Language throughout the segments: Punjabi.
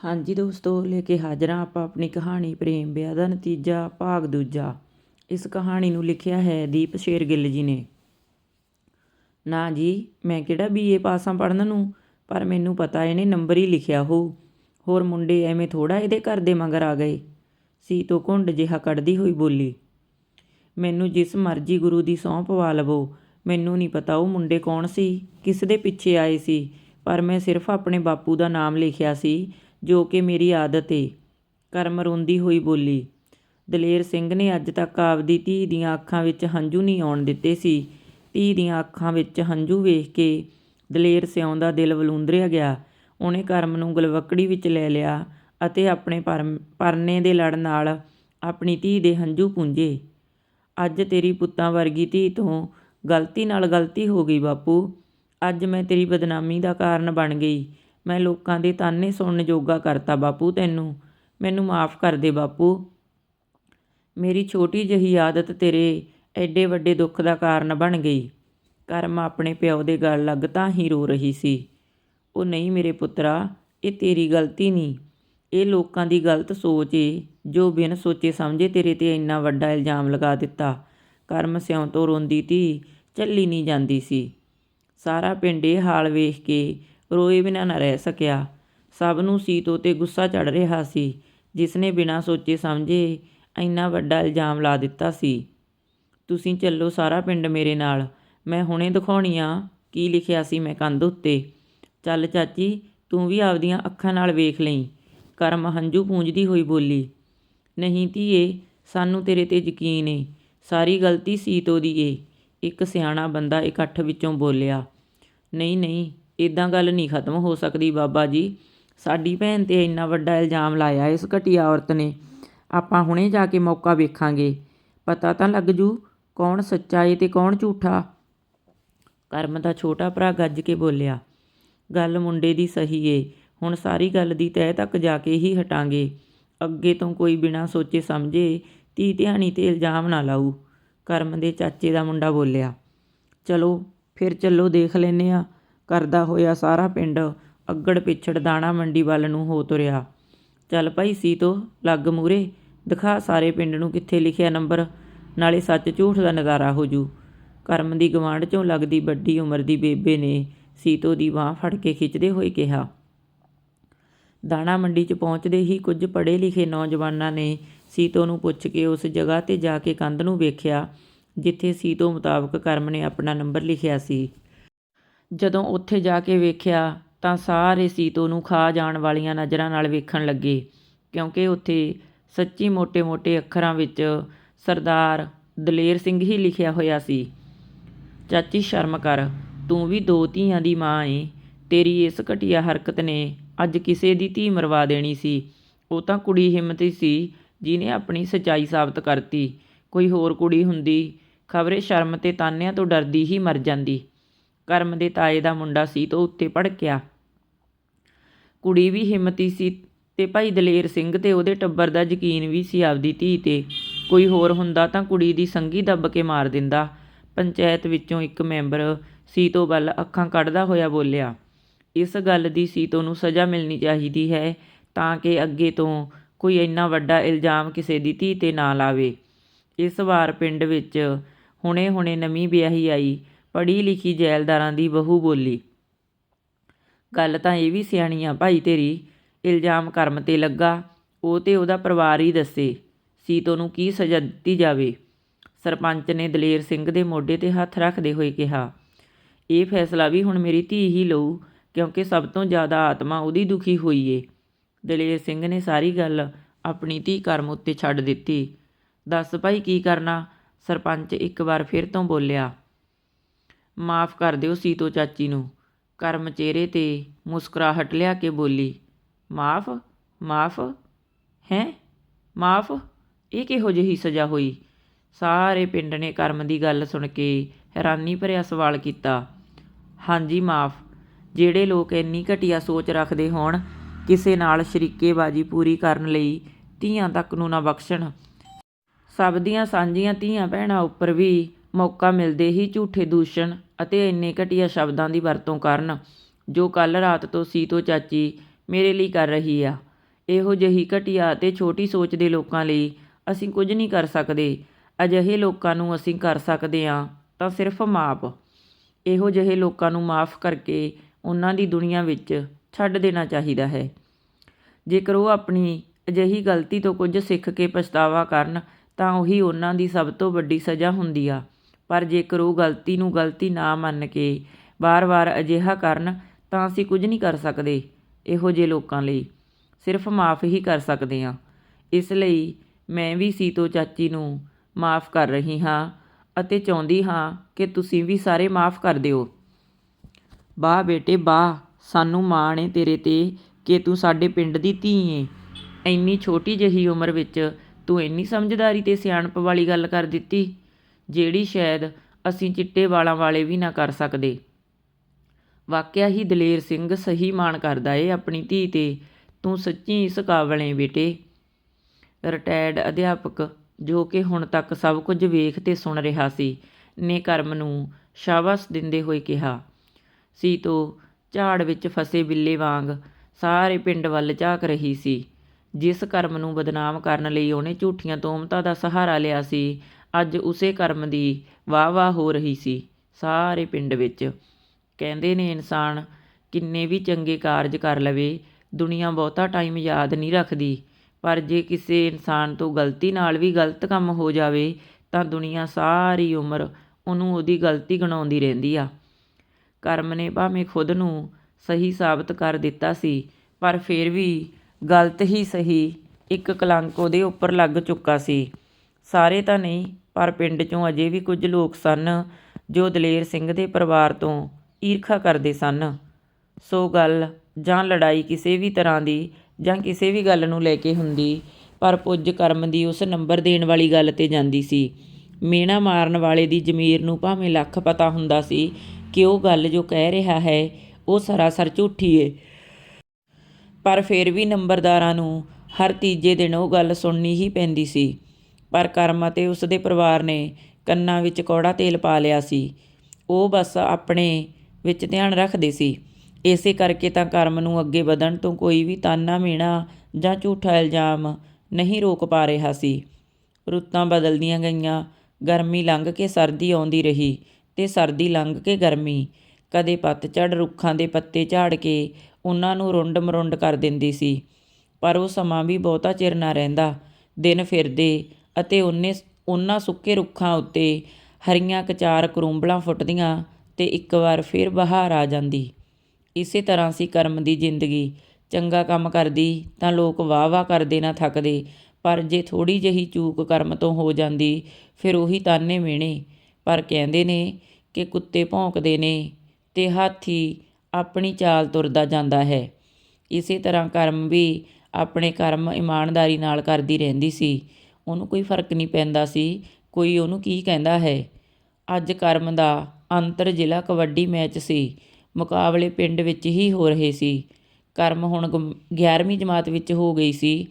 ਹਾਂਜੀ ਦੋਸਤੋ, ਲੈ ਕੇ ਹਾਜ਼ਰ ਹਾਂ ਆਪਾਂ ਆਪਣੀ ਕਹਾਣੀ ਪ੍ਰੇਮ ਵਿਆਹ ਦਾ ਨਤੀਜਾ, ਭਾਗ ਦੂਜਾ। ਇਸ ਕਹਾਣੀ ਨੂੰ ਲਿਖਿਆ ਹੈ ਦੀਪ ਸ਼ੇਰਗਿੱਲ ਜੀ ਨੇ। ਨਾ ਜੀ, ਮੈਂ ਕਿਹੜਾ ਬੀਏ ਪਾਸ ਹਾਂ ਪੜ੍ਹਨ ਨੂੰ? ਪਰ ਮੈਨੂੰ ਪਤਾ ਇਹਨੇ ਨੰਬਰ ਹੀ ਲਿਖਿਆ ਹੋਊ ਹੋਰ ਮੁੰਡੇ ਐਵੇਂ ਥੋੜਾ ਇਹਦੇ ਘਰ ਦੇ ਮਗਰ ਆ ਗਏ। ਸੀ ਤੋਂ ਘੁੰਡ ਜਿਹਾ ਕੱਢਦੀ ਹੋਈ ਬੋਲੀ, ਮੈਨੂੰ ਜਿਸ ਮਰਜ਼ੀ ਗੁਰੂ ਦੀ ਸਹੁੰ ਪਵਾ ਲਵੋ। ਮੈਨੂੰ ਨਹੀਂ ਪਤਾ ਉਹ ਮੁੰਡੇ ਕੌਣ ਸੀ, ਕਿਸ ਦੇ ਪਿੱਛੇ ਆਏ ਸੀ। ਪਰ ਮੈਂ ਸਿਰਫ ਆਪਣੇ ਬਾਪੂ ਦਾ ਨਾਮ ਲਿਖਿਆ ਸੀ। ਜੋ ਕਿ ਮੇਰੀ ਆਦਤ ਏ। ਕਰਮ ਰੋਂਦੀ ਹੋਈ ਬੋਲੀ। ਦਲੇਰ ਸਿੰਘ ਨੇ ਅੱਜ ਤੱਕ ਆਪਦੀ ਧੀ ਦੀਆਂ ਅੱਖਾਂ ਵਿੱਚ ਹੰਝੂ ਨਹੀਂ ਆਉਣ ਦਿੱਤੇ ਸੀ। ਧੀ ਦੀਆਂ ਅੱਖਾਂ ਵਿੱਚ ਹੰਝੂ ਵੇਖ ਕੇ ਦਲੇਰ ਸਿਉਂ ਦਾ ਦਿਲ ਵਲੂੰਦਰਿਆ ਗਿਆ। ਉਹਨੇ ਕਰਮ ਨੂੰ ਗਲਵੱਕੜੀ ਵਿੱਚ ਲੈ ਲਿਆ ਅਤੇ ਆਪਣੇ ਪਰਮ, ਪਰਨੇ ਦੇ ਲੜ ਨਾਲ ਆਪਣੀ ਧੀ ਦੇ ਹੰਝੂ ਪੂੰਝੇ। ਅੱਜ ਤੇਰੀ ਪੁੱਤਾਂ ਵਰਗੀ ਧੀ ਤੋਂ ਗਲਤੀ ਨਾਲ ਗਲਤੀ ਹੋ ਗਈ ਬਾਪੂ। ਅੱਜ ਮੈਂ ਤੇਰੀ ਬਦਨਾਮੀ ਦਾ ਕਾਰਨ ਬਣ ਗਈ। ਮੈਂ ਲੋਕਾਂ ਦੇ ਤਾਨੇ ਸੁਣਨ ਜੋਗਾ ਕਰਤਾ, ਬਾਪੂ, ਤੈਨੂੰ। ਮੈਨੂੰ ਮਾਫ ਕਰ ਦੇ, ਬਾਪੂ। ਮੇਰੀ ਛੋਟੀ ਜਿਹੀ ਆਦਤ ਤੇਰੇ ਐਡੇ ਵੱਡੇ ਦੁੱਖ ਦਾ ਕਾਰਨ ਬਣ ਗਈ। ਕਰਮ ਆਪਣੇ ਪਿਓ ਦੇ ਗੱਲ ਲੱਗ ਤਾਂ ਹੀ ਰੋ ਰਹੀ ਸੀ। ਉਹ ਨਹੀਂ ਮੇਰੇ ਪੁੱਤਰਾ, ਇਹ ਤੇਰੀ ਗਲਤੀ ਨਹੀਂ। ਇਹ ਲੋਕਾਂ ਦੀ ਗਲਤ ਸੋਚ ਏ, ਜੋ ਬਿਨ ਸੋਚੇ ਸਮਝੇ ਤੇਰੇ ਤੇ ਇੰਨਾ ਵੱਡਾ ਇਲਜ਼ਾਮ ਲਗਾ ਦਿੱਤਾ। ਕਰਮ ਸਿਉਂ ਤੋਂ ਰੋਂਦੀ ਧੀ, ਚੱਲੀ ਨਹੀਂ ਜਾਂਦੀ ਸੀ। ਸਾਰਾ ਪਿੰਡ ਇਹ ਹਾਲ ਵੇਖ ਕੇ ਰੋਏ ਬਿਨਾਂ ਨਾ ਰਹਿ ਸਕਿਆ। ਸਭ ਨੂੰ ਸੀਤੋ ਤੇ ਗੁੱਸਾ ਚੜ ਰਿਹਾ ਸੀ। ਜਿਸ ਨੇ ਬਿਨਾਂ ਸੋਚੇ ਸਮਝੇ ਇੰਨਾ ਵੱਡਾ ਇਲਜ਼ਾਮ ਲਾ ਦਿੱਤਾ ਸੀ। ਤੁਸੀਂ ਚੱਲੋ ਸਾਰਾ ਪਿੰਡ ਮੇਰੇ ਨਾਲ। ਮੈਂ ਹੁਣੇ ਦਿਖਾਉਣੀ ਆ। ਕੀ ਲਿਖਿਆ ਸੀ ਮੈਂ ਕੰਧ ਉੱਤੇ। ਚੱਲ ਚਾਚੀ, ਤੂੰ ਵੀ ਆਪਦੀਆਂ ਅੱਖਾਂ ਨਾਲ ਵੇਖ ਲਈ ਕਰਮ ਹੰਝੂ ਪੂੰਝਦੀ ਹੋਈ ਬੋਲੀ, ਨਹੀਂ ਧੀਏ, ਸਾਨੂੰ ਤੇਰੇ ਤੇ ਯਕੀਨ ਏ। ਸਾਰੀ ਗਲਤੀ ਸੀਤੋ ਦੀ ਏ। ਇੱਕ ਸਿਆਣਾ ਬੰਦਾ ਇਕੱਠ ਵਿੱਚੋਂ ਬੋਲਿਆ, ਨਹੀਂ ਨਹੀਂ ਇਦਾਂ ਗੱਲ ਨਹੀਂ ਖਤਮ ਹੋ ਸਕਦੀ ਬਾਬਾ ਜੀ। ਸਾਡੀ ਭੈਣ ਤੇ ਇੰਨਾ ਵੱਡਾ ਇਲਜ਼ਾਮ ਲਾਇਆ ਇਸ ਘਟੀਆ ਔਰਤ ਨੇ। ਆਪਾਂ ਹੁਣੇ ਜਾ ਕੇ ਮੌਕਾ ਵੇਖਾਂਗੇ। ਪਤਾ ਤਾਂ ਲੱਗ ਜੂ ਕੌਣ ਸੱਚਾ ਏ ਤੇ ਕੌਣ ਝੂਠਾ। ਕਰਮ ਦਾ ਛੋਟਾ ਭਰਾ ਗੱਜ ਕੇ ਬੋਲਿਆ, ਗੱਲ ਮੁੰਡੇ ਦੀ ਸਹੀ ਏ, ਹੁਣ ਸਾਰੀ ਗੱਲ ਦੀ ਤਹਿ ਤੱਕ ਜਾ ਕੇ ਹੀ ਹਟਾਂਗੇ। ਅੱਗੇ ਤੋਂ ਕੋਈ ਬਿਨਾਂ ਸੋਚੇ ਸਮਝੇ ਧੀ ਧਿਆਣੀ ਤੇ ਇਲਜ਼ਾਮ ਨਾ ਲਾਊ। ਕਰਮ ਦੇ ਚਾਚੇ ਦਾ ਮੁੰਡਾ ਬੋਲਿਆ, ਚਲੋ, ਫਿਰ ਚੱਲੋ ਦੇਖ ਲੈਨੇ ਆ। ਕਰਦਾ ਹੋਇਆ ਸਾਰਾ ਪਿੰਡ ਅੱਗੜ ਪਿੱਛੜ ਦਾਣਾ ਮੰਡੀ ਵੱਲ ਨੂੰ ਹੋ ਤੁਰਿਆ। ਚੱਲ ਭਾਈ ਸੀਤੋ, ਲੱਗ ਮੂਰੇ ਦਿਖਾ ਸਾਰੇ ਪਿੰਡ ਨੂੰ ਕਿੱਥੇ ਲਿਖਿਆ ਨੰਬਰ, ਨਾਲੇ ਸੱਚ ਝੂਠ ਦਾ ਨਜ਼ਾਰਾ ਹੋ ਜੂ। ਕਰਮ ਦੀ ਗਵਾਂਢ ਚੋਂ ਲੱਗਦੀ ਵੱਡੀ ਉਮਰ ਦੀ ਬੇਬੇ ਨੇ ਸੀਤੋ ਦੀ ਬਾਹ ਫੜ ਕੇ ਖਿੱਚਦੇ ਹੋਏ ਕਿਹਾ। ਦਾਣਾ ਮੰਡੀ 'ਚ ਪਹੁੰਚਦੇ ਹੀ ਕੁਝ ਪੜ੍ਹੇ ਲਿਖੇ ਨੌਜਵਾਨਾਂ ਨੇ ਸੀਤੋ ਨੂੰ ਪੁੱਛ ਕੇ ਉਸ ਜਗ੍ਹਾ ਤੇ ਜਾ ਕੇ ਕੰਧ ਨੂੰ ਵੇਖਿਆ, ਜਿੱਥੇ ਸੀਤੋ ਮੁਤਾਬਕ ਕਰਮ ਨੇ ਆਪਣਾ ਨੰਬਰ ਲਿਖਿਆ ਸੀ। ਜਦੋਂ ਉੱਥੇ ਜਾ ਕੇ ਵੇਖਿਆ ਤਾਂ ਸਾਰੇ ਸੀਤੋ ਨੂੰ ਖਾ ਜਾਣ ਵਾਲੀਆਂ ਨਜ਼ਰਾਂ ਨਾਲ ਵੇਖਣ ਲੱਗੇ, ਕਿਉਂਕਿ ਉੱਥੇ ਸੱਚੀ ਮੋٹے-ਮੋٹے ਅੱਖਰਾਂ ਵਿੱਚ ਸਰਦਾਰ ਦਲੇਰ ਸਿੰਘ ਹੀ ਲਿਖਿਆ ਹੋਇਆ ਸੀ। ਚਾਚੀ, ਸ਼ਰਮ ਕਰ, ਤੂੰ ਵੀ ਦੋ ਧੀਆਂ ਦੀ ਮਾਂ ਏ, ਤੇਰੀ ਇਸ ਘਟੀਆ ਹਰਕਤ ਨੇ ਅੱਜ ਕਿਸੇ ਦੀ ਧੀ ਮਰਵਾ ਦੇਣੀ ਸੀ। ਉਹ ਤਾਂ ਕੁੜੀ ਹਿੰਮਤੀ ਸੀ ਜਿਹਨੇ ਆਪਣੀ ਸਚਾਈ ਸਾਬਤ ਕਰਤੀ। ਕੋਈ ਹੋਰ ਕੁੜੀ ਹੁੰਦੀ, ਖਬਰੇ ਸ਼ਰਮ ਤੇ ਤਾਨਿਆਂ ਤੋਂ ਡਰਦੀ ਹੀ ਮਰ ਜਾਂਦੀ। ਕਰਮ ਦੇ ਤਾਏ ਦਾ ਮੁੰਡਾ ਸੀ ਤੋਂ ਉੱਤੇ ਭੜਕਿਆ। ਕੁੜੀ ਵੀ ਹਿੰਮਤੀ ਸੀ ਤੇ ਭਾਈ ਦਲੇਰ ਸਿੰਘ ਤੇ ਉਹਦੇ ਟੱਬਰ ਦਾ ਯਕੀਨ ਵੀ ਸੀ ਆਪਦੀ ਧੀ ਤੇ। ਕੋਈ ਹੋਰ ਹੁੰਦਾ ਤਾਂ ਕੁੜੀ ਦੀ ਸੰਗੀ ਦੱਬ ਕੇ ਮਾਰ ਦਿੰਦਾ। ਪੰਚਾਇਤ ਵਿੱਚੋਂ ਇੱਕ ਮੈਂਬਰ ਸੀਤੋ ਵੱਲ ਅੱਖਾਂ ਕੱਢਦਾ ਹੋਇਆ ਬੋਲਿਆ, ਇਸ ਗੱਲ ਦੀ ਸੀਤੋ ਨੂੰ ਸਜ਼ਾ ਮਿਲਣੀ ਚਾਹੀਦੀ ਹੈ ਤਾਂ ਕਿ ਅੱਗੇ ਤੋਂ ਕੋਈ ਇੰਨਾ ਵੱਡਾ ਇਲਜ਼ਾਮ ਕਿਸੇ ਦੀ ਧੀ ਤੇ ਨਾ ਲਾਵੇ। ਇਸ ਵਾਰ ਪਿੰਡ ਵਿੱਚ ਹੁਣੇ-ਹੁਣੇ ਨਵੀਂ ਵਿਆਹੀ ਆਈ। ਪੜ੍ਹੀ ਲਿਖੀ ਜੈਲਦਾਰਾਂ ਦੀ ਬਹੂ ਬੋਲੀ। ਗੱਲ ਤਾਂ ਇਹ ਵੀ ਸਿਆਣੀ ਆ, ਭਾਈ ਤੇਰੀ, ਇਲਜ਼ਾਮ ਕਰਮ ਤੇ ਲੱਗਾ, ਉਹ ਤੇ ਉਹਦਾ ਪਰਿਵਾਰ ਹੀ ਦੱਸੇ, ਸੀਤੋ ਨੂੰ ਕੀ ਸਜ਼ਾ ਦਿੱਤੀ ਜਾਵੇ? ਸਰਪੰਚ ਨੇ ਦਲੇਰ ਸਿੰਘ ਦੇ ਮੋਢੇ ਤੇ ਹੱਥ ਰੱਖਦੇ ਹੋਏ ਕਿਹਾ, ਇਹ ਫੈਸਲਾ ਵੀ ਹੁਣ ਮੇਰੀ ਧੀ ਹੀ ਲਊ, ਕਿਉਂਕਿ ਸਭ ਤੋਂ ਜ਼ਿਆਦਾ ਆਤਮਾ ਉਹਦੀ ਦੁਖੀ ਹੋਈ ਏ। ਦਲੇਰ ਸਿੰਘ ਨੇ ਸਾਰੀ ਗੱਲ ਆਪਣੀ ਧੀ ਕਰਮ ਉੱਤੇ ਛੱਡ ਦਿੱਤੀ। ਦੱਸ ਭਾਈ ਕੀ ਕਰਨਾ? ਸਰਪੰਚ ਇੱਕ ਵਾਰ ਫਿਰ ਤੋਂ ਬੋਲਿਆ ਮਾਫ ਕਰ ਦਿਓ ਸੀਤੋ ਚਾਚੀ ਨੂੰ। ਕਰਮ ਚਿਹਰੇ ਤੇ ਮੁਸਕਰਾਹਟ ਲਿਆ ਕੇ ਬੋਲੀ, ਮਾਫ ਮਾਫ, ਹੈਂ? ਮਾਫ? ਇਹ ਕਿਹੋ ਜਿਹੀ ਸਜ਼ਾ ਹੋਈ? ਸਾਰੇ ਪਿੰਡ ਨੇ ਕਰਮ ਦੀ ਗੱਲ ਸੁਣ ਕੇ ਹੈਰਾਨੀ ਭਰਿਆ ਸਵਾਲ ਕੀਤਾ। ਹਾਂਜੀ, ਮਾਫ। ਜਿਹੜੇ ਲੋਕ ਇੰਨੀ ਘਟੀਆ ਸੋਚ ਰੱਖਦੇ ਹੋਣ, ਕਿਸੇ ਨਾਲ ਸ਼ਰੀਕੇਬਾਜ਼ੀ ਪੂਰੀ ਕਰਨ ਲਈ ਧੀਆਂ ਤੱਕ ਨੂੰ ਨਾ ਬਖਸ਼ਣ। ਸਭ ਦੀਆਂ ਸਾਂਝੀਆਂ ਧੀਆਂ ਭੈਣਾਂ ਉੱਪਰ ਵੀ ਮੌਕਾ ਮਿਲਦੇ ਹੀ ਝੂਠੇ ਦੂਸ਼ਣ ਅਤੇ ਇੰਨੇ ਘਟੀਆ ਸ਼ਬਦਾਂ ਦੀ ਵਰਤੋਂ ਕਰਨ ਜੋ ਕੱਲ੍ਹ ਰਾਤ ਤੋਂ ਸੀਤੋ ਚਾਚੀ ਮੇਰੇ ਲਈ ਕਰ ਰਹੀ ਆ। ਇਹੋ ਜਿਹੀ ਘਟੀਆ ਅਤੇ ਛੋਟੀ ਸੋਚ ਦੇ ਲੋਕਾਂ ਲਈ ਅਸੀਂ ਕੁਝ ਨਹੀਂ ਕਰ ਸਕਦੇ। ਅਜਿਹੇ ਲੋਕਾਂ ਨੂੰ ਅਸੀਂ ਕਰ ਸਕਦੇ ਹਾਂ ਤਾਂ ਸਿਰਫ ਮਾਪ। ਇਹੋ ਜਿਹੇ ਲੋਕਾਂ ਨੂੰ ਮਾਫ਼ ਕਰਕੇ ਉਹਨਾਂ ਦੀ ਦੁਨੀਆ ਵਿੱਚ ਛੱਡ ਦੇਣਾ ਚਾਹੀਦਾ ਹੈ। ਜੇਕਰ ਉਹ ਆਪਣੀ ਅਜਿਹੀ ਗਲਤੀ ਤੋਂ ਕੁਝ ਸਿੱਖ ਕੇ ਪਛਤਾਵਾ ਕਰਨ ਤਾਂ ਉਹੀ ਉਹਨਾਂ ਦੀ ਸਭ ਤੋਂ ਵੱਡੀ ਸਜ਼ਾ ਹੁੰਦੀ ਆ। ਪਰ ਜੇਕਰ ਉਹ ਗਲਤੀ ਨੂੰ ਗਲਤੀ ਨਾ ਮੰਨ ਕੇ ਵਾਰ-ਵਾਰ ਅਜਿਹਾ ਕਰਨ, ਤਾਂ ਅਸੀਂ ਕੁਝ ਨਹੀਂ ਕਰ ਸਕਦੇ ਇਹੋ ਜਿਹੇ ਲੋਕਾਂ ਲਈ। ਸਿਰਫ ਮਾਫ਼ ਹੀ ਕਰ ਸਕਦੇ ਹਾਂ। ਇਸ ਲਈ ਮੈਂ ਵੀ ਸੀਤੋ ਚਾਚੀ ਨੂੰ ਮਾਫ਼ ਕਰ ਰਹੀ ਹਾਂ ਅਤੇ ਚਾਹੁੰਦੀ ਹਾਂ ਕਿ ਤੁਸੀਂ ਵੀ ਸਾਰੇ ਮਾਫ਼ ਕਰ ਦਿਓ। ਵਾਹ ਬੇਟੇ ਵਾਹ ਸਾਨੂੰ ਮਾਣ ਏ ਤੇਰੇ ਤੇ ਕਿ ਤੂੰ ਸਾਡੇ ਪਿੰਡ ਦੀ ਧੀ ਏ। ਇੰਨੀ ਛੋਟੀ ਜਿਹੀ ਉਮਰ ਵਿੱਚ ਤੂੰ ਇੰਨੀ ਸਮਝਦਾਰੀ ਤੇ ਸਿਆਣਪ ਵਾਲੀ ਗੱਲ ਕਰ ਦਿੱਤੀ। ਜਿਹੜੀ ਸ਼ਾਇਦ ਅਸੀਂ ਚਿੱਟੇ ਵਾਲਾਂ ਵਾਲੇ ਵੀ ਨਾ ਕਰ ਸਕਦੇ। ਵਾਕਿਆ ਹੀ ਦਲੇਰ ਸਿੰਘ ਸਹੀ ਮਾਣ ਕਰਦਾ ਏ ਆਪਣੀ ਧੀ ਤੇ। ਤੂੰ ਸੱਚੀ ਇਸ ਕਾਬਲ ਏ ਬੇਟੇ। ਰਿਟਾਇਰਡ ਅਧਿਆਪਕ, ਜੋ ਕਿ ਹੁਣ ਤੱਕ ਸਭ ਕੁਝ ਵੇਖ ਤੇ ਸੁਣ ਰਿਹਾ ਸੀ, ਨੇ ਕਰਮ ਨੂੰ ਸ਼ਾਬਾਸ਼ ਦਿੰਦੇ ਹੋਏ ਕਿਹਾ, ਸੀਤੋ, ਝਾੜ ਵਿੱਚ ਫਸੇ ਬਿੱਲੇ ਵਾਂਗ ਸਾਰੇ ਪਿੰਡ ਵੱਲ ਝਾਕ ਰਹੀ ਸੀ। ਜਿਸ ਕਰਮ ਨੂੰ ਬਦਨਾਮ ਕਰਨ ਲਈ ਉਹਨੇ ਝੂਠੀਆਂ ਤੋਮਤਾਂ ਦਾ ਸਹਾਰਾ ਲਿਆ ਸੀ ਅੱਜ ਉਸੇ ਕਰਮ ਦੀ ਵਾਹ-ਵਾਹ ਹੋ ਰਹੀ ਸੀ। ਸਾਰੇ ਪਿੰਡ ਵਿੱਚ ਕਹਿੰਦੇ ਨੇ ਇਨਸਾਨ, ਕਿੰਨੇ ਵੀ ਚੰਗੇ ਕਾਰਜ ਕਰ ਲਵੇ, ਦੁਨੀਆ ਬਹੁਤਾ ਟਾਈਮ ਯਾਦ ਨਹੀਂ ਰੱਖਦੀ। ਪਰ ਜੇ ਕਿਸੇ ਇਨਸਾਨ ਤੋਂ ਗਲਤੀ ਨਾਲ ਵੀ ਗਲਤ ਕੰਮ ਹੋ ਜਾਵੇ, ਤਾਂ ਦੁਨੀਆ ਸਾਰੀ ਉਮਰ ਉਹਨੂੰ ਉਹਦੀ ਗਲਤੀ ਗਣਾਉਂਦੀ ਰਹਿੰਦੀ ਆ। ਕਰਮ ਨੇ ਭਾਵੇਂ ਖੁਦ ਨੂੰ ਸਹੀ ਸਾਬਤ ਕਰ ਦਿੱਤਾ ਸੀ, ਪਰ ਫਿਰ ਵੀ ਗਲਤ ਹੀ ਸਹੀ ਇੱਕ ਕਲੰਕ ਉਹਦੇ ਉੱਪਰ ਲੱਗ ਚੁੱਕਾ ਸੀ। ਸਾਰੇ ਤਾਂ ਨਹੀਂ ਪਰ ਪਿੰਡ 'ਚੋਂ ਅਜੇ ਵੀ ਕੁਝ ਲੋਕ ਸਨ ਜੋ ਦਲੇਰ ਸਿੰਘ ਦੇ ਪਰਿਵਾਰ ਤੋਂ ਈਰਖਾ ਕਰਦੇ ਸਨ। ਸੋ ਗੱਲ ਜਾਂ ਲੜਾਈ ਕਿਸੇ ਵੀ ਤਰ੍ਹਾਂ ਦੀ ਜਾਂ ਕਿਸੇ ਵੀ ਗੱਲ ਨੂੰ ਲੈ ਕੇ ਹੁੰਦੀ, ਪਰ ਪੁੱਜ ਕਰਮ ਦੀ ਉਸ ਨੰਬਰ ਦੇਣ ਵਾਲੀ ਗੱਲ ਤੇ ਜਾਂਦੀ ਸੀ। ਮੇਣਾ ਮਾਰਨ ਵਾਲੇ ਦੀ ਜ਼ਮੀਰ ਨੂੰ ਭਾਵੇਂ ਲੱਖ ਪਤਾ ਹੁੰਦਾ ਸੀ ਕਿ ਉਹ ਗੱਲ ਜੋ ਕਹਿ ਰਿਹਾ ਹੈ, ਉਹ ਸਰਾਸਰ ਝੂਠੀ ਏ। ਪਰ ਫਿਰ ਵੀ ਨੰਬਰਦਾਰਾਂ ਨੂੰ ਹਰ ਤੀਜੇ ਦਿਨ ਉਹ ਗੱਲ ਸੁਣਨੀ ਹੀ ਪੈਂਦੀ ਸੀ। ਪਰ ਕਰਮ ਅਤੇ ਉਸ ਦੇ ਪਰਿਵਾਰ ਨੇ ਕੰਨਾਂ ਵਿੱਚ ਕੌੜਾ ਤੇਲ ਪਾ ਲਿਆ ਸੀ। ਉਹ ਬਸ ਆਪਣੇ ਵਿੱਚ ਧਿਆਨ ਰੱਖਦੇ ਸੀ। ਇਸੇ ਕਰਕੇ ਤਾਂ ਕਰਮ ਨੂੰ ਅੱਗੇ ਵਧਣ ਤੋਂ ਕੋਈ ਵੀ ਤਾਨਾ ਮੀਣਾ ਜਾਂ ਝੂਠਾ ਇਲਜ਼ਾਮ ਨਹੀਂ ਰੋਕ ਪਾ ਰਿਹਾ ਸੀ। ਰੁੱਤਾਂ ਬਦਲਦੀਆਂ ਗਈਆਂ, ਗਰਮੀ ਲੰਘ ਕੇ ਸਰਦੀ ਆਉਂਦੀ ਰਹੀ ਤੇ ਸਰਦੀ ਲੰਘ ਕੇ ਗਰਮੀ। ਕਦੇ ਪੱਤਝੜ ਰੁੱਖਾਂ ਦੇ ਪੱਤੇ ਝਾੜ ਕੇ ਉਹਨਾਂ ਨੂੰ ਰੁੰਡ ਮਰੁੰਡ ਕਰ ਦਿੰਦੀ ਸੀ। ਪਰ ਉਹ ਸਮਾਂ ਵੀ ਬਹੁਤਾ ਚਿਰ ਨਾ ਰਹਿੰਦਾ। ਦਿਨ ਫਿਰਦੇ ਅਤੇ ਉਹਨੇ ਉਹਨਾਂ ਸੁੱਕੇ ਰੁੱਖਾਂ ਉੱਤੇ ਹਰੀਆਂ ਕਚਾਰ ਕਰੂੰਬਲਾਂ ਫੁੱਟਦੀਆਂ ਅਤੇ ਇੱਕ ਵਾਰ ਫਿਰ ਬਹਾਰ ਆ ਜਾਂਦੀ। ਇਸੇ ਤਰ੍ਹਾਂ ਸੀ ਕਰਮ ਦੀ ਜ਼ਿੰਦਗੀ। ਚੰਗਾ ਕੰਮ ਕਰਦੀ ਤਾਂ ਲੋਕ ਵਾਹ-ਵਾਹ ਕਰਦੇ ਨਾ ਥੱਕਦੇ, ਪਰ ਜੇ ਥੋੜ੍ਹੀ ਜਿਹੀ ਚੂਕ ਕਰਮ ਤੋਂ ਹੋ ਜਾਂਦੀ, ਫਿਰ ਉਹੀ ਤਾਨੇ ਮਿਹਣੇ ਪਰ ਕਹਿੰਦੇ ਨੇ ਕਿ ਕੁੱਤੇ ਭੌਂਕਦੇ ਨੇ ਤੇ ਹਾਥੀ ਆਪਣੀ ਚਾਲ ਤੁਰਦਾ ਜਾਂਦਾ ਹੈ। ਇਸੇ ਤਰ੍ਹਾਂ ਕਰਮ ਵੀ ਆਪਣੇ ਕਰਮ ਇਮਾਨਦਾਰੀ ਨਾਲ ਕਰਦੀ ਰਹਿੰਦੀ ਸੀ। ਉਹਨੂੰ ਕੋਈ ਫ਼ਰਕ ਨਹੀਂ ਪੈਂਦਾ ਸੀ। ਕੋਈ ਉਹਨੂੰ ਕੀ ਕਹਿੰਦਾ ਹੈ? ਅੱਜ ਕਰਮ ਦਾ ਅੰਤਰ ਜ਼ਿਲ੍ਹਾ ਕਬੱਡੀ ਮੈਚ ਸੀ। ਮੁਕਾਬਲੇ ਪਿੰਡ ਵਿੱਚ ਹੀ ਹੋ ਰਹੇ ਸੀ। ਕਰਮ ਹੁਣ 11ਵੀਂ ਜਮਾਤ ਵਿੱਚ ਹੋ ਗਈ ਸੀ।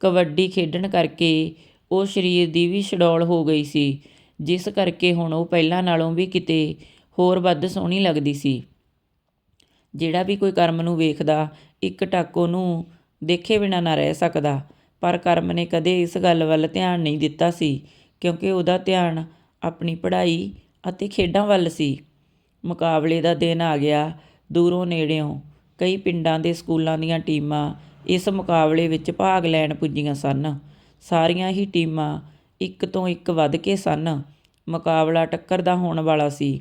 ਕਬੱਡੀ ਖੇਡਣ ਕਰਕੇ ਉਹ ਸਰੀਰ ਦੀ ਵੀ ਛਡੌਲ ਹੋ ਗਈ ਸੀ। ਜਿਸ ਕਰਕੇ ਹੁਣ ਉਹ ਪਹਿਲਾਂ ਨਾਲੋਂ ਵੀ ਕਿਤੇ ਹੋਰ ਵੱਧ ਸੋਹਣੀ ਲੱਗਦੀ ਸੀ। ਜਿਹੜਾ ਵੀ ਕੋਈ ਕਰਮ ਨੂੰ ਵੇਖਦਾ, ਇੱਕ ਟੱਕ ਉਹਨੂੰ ਦੇਖੇ ਬਿਨਾ ਨਾ ਰਹਿ ਸਕਦਾ। ਪਰ ਕਰਮ ਨੇ ਕਦੇ ਇਸ ਗੱਲ ਵੱਲ ਧਿਆਨ ਨਹੀਂ ਦਿੱਤਾ ਸੀ, ਕਿਉਂਕਿ ਉਹਦਾ ਧਿਆਨ ਆਪਣੀ ਪੜ੍ਹਾਈ ਅਤੇ ਖੇਡਾਂ ਵੱਲ ਸੀ। ਮੁਕਾਬਲੇ ਦਾ ਦਿਨ ਆ ਗਿਆ, ਦੂਰੋਂ ਨੇੜਿਓਂ ਕਈ ਪਿੰਡਾਂ ਦੇ ਸਕੂਲਾਂ ਦੀਆਂ ਟੀਮਾਂ ਇਸ ਮੁਕਾਬਲੇ ਵਿੱਚ ਭਾਗ ਲੈਣ ਪੁੱਜੀਆਂ ਸਨ। ਸਾਰੀਆਂ ਹੀ ਟੀਮਾਂ ਇੱਕ ਤੋਂ ਇੱਕ ਵੱਧ ਕੇ ਸਨ। ਮੁਕਾਬਲਾ ਟੱਕਰ ਦਾ ਹੋਣ ਵਾਲਾ ਸੀ।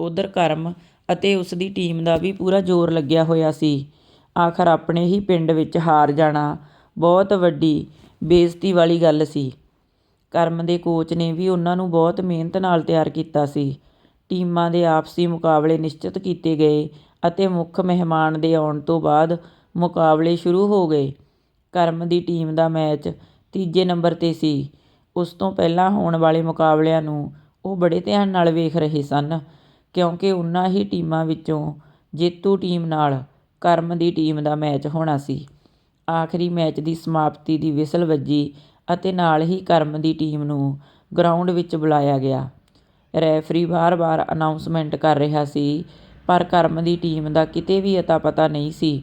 ਉਧਰ ਕਰਮ ਅਤੇ ਉਸ ਦੀ ਟੀਮ ਦਾ ਵੀ ਪੂਰਾ ਜ਼ੋਰ ਲੱਗਿਆ ਹੋਇਆ ਸੀ। ਆਖਰ ਆਪਣੇ ਹੀ ਪਿੰਡ ਵਿੱਚ ਹਾਰ ਜਾਣਾ ਬਹੁਤ ਵੱਡੀ ਬੇਇੱਜ਼ਤੀ ਵਾਲੀ ਗੱਲ ਸੀ। ਕਰਮ ਦੇ ਕੋਚ ਨੇ ਵੀ ਉਹਨਾਂ ਨੂੰ ਬਹੁਤ ਮਿਹਨਤ ਨਾਲ ਤਿਆਰ ਕੀਤਾ ਸੀ। ਟੀਮਾਂ ਦੇ ਆਪਸੀ ਮੁਕਾਬਲੇ ਨਿਸ਼ਚਿਤ ਕੀਤੇ ਗਏ ਅਤੇ ਮੁੱਖ ਮਹਿਮਾਨ ਦੇ ਆਉਣ ਤੋਂ ਬਾਅਦ ਮੁਕਾਬਲੇ ਸ਼ੁਰੂ ਹੋ ਗਏ। ਕਰਮ ਦੀ ਟੀਮ ਦਾ ਮੈਚ ਤੀਜੇ ਨੰਬਰ ਤੇ ਸੀ। ਉਸ ਤੋਂ ਪਹਿਲਾਂ ਹੋਣ ਵਾਲੇ ਮੁਕਾਬਲਿਆਂ ਨੂੰ ਉਹ ਬੜੇ ਧਿਆਨ ਨਾਲ ਵੇਖ ਰਹੇ ਸਨ, ਕਿਉਂਕਿ ਉਨ੍ਹਾਂ ਹੀ ਟੀਮਾਂ ਵਿੱਚੋਂ ਜੇਤੂ ਟੀਮ ਨਾਲ ਕਰਮ ਦੀ ਟੀਮ ਦਾ ਮੈਚ ਹੋਣਾ ਸੀ। ਆਖਰੀ ਮੈਚ ਦੀ ਸਮਾਪਤੀ ਦੀ ਵਿਸਲ ਵੱਜੀ ਅਤੇ ਨਾਲ ਹੀ ਕਰਮ ਦੀ ਟੀਮ ਨੂੰ ਗਰਾਊਂਡ ਵਿੱਚ ਬੁਲਾਇਆ ਗਿਆ। ਰੈਫਰੀ ਵਾਰ ਵਾਰ ਅਨਾਉਂਸਮੈਂਟ ਕਰ ਰਿਹਾ ਸੀ, ਪਰ ਕਰਮ ਦੀ ਟੀਮ ਦਾ ਕਿਤੇ ਵੀ ਅਤਾ ਪਤਾ ਨਹੀਂ ਸੀ।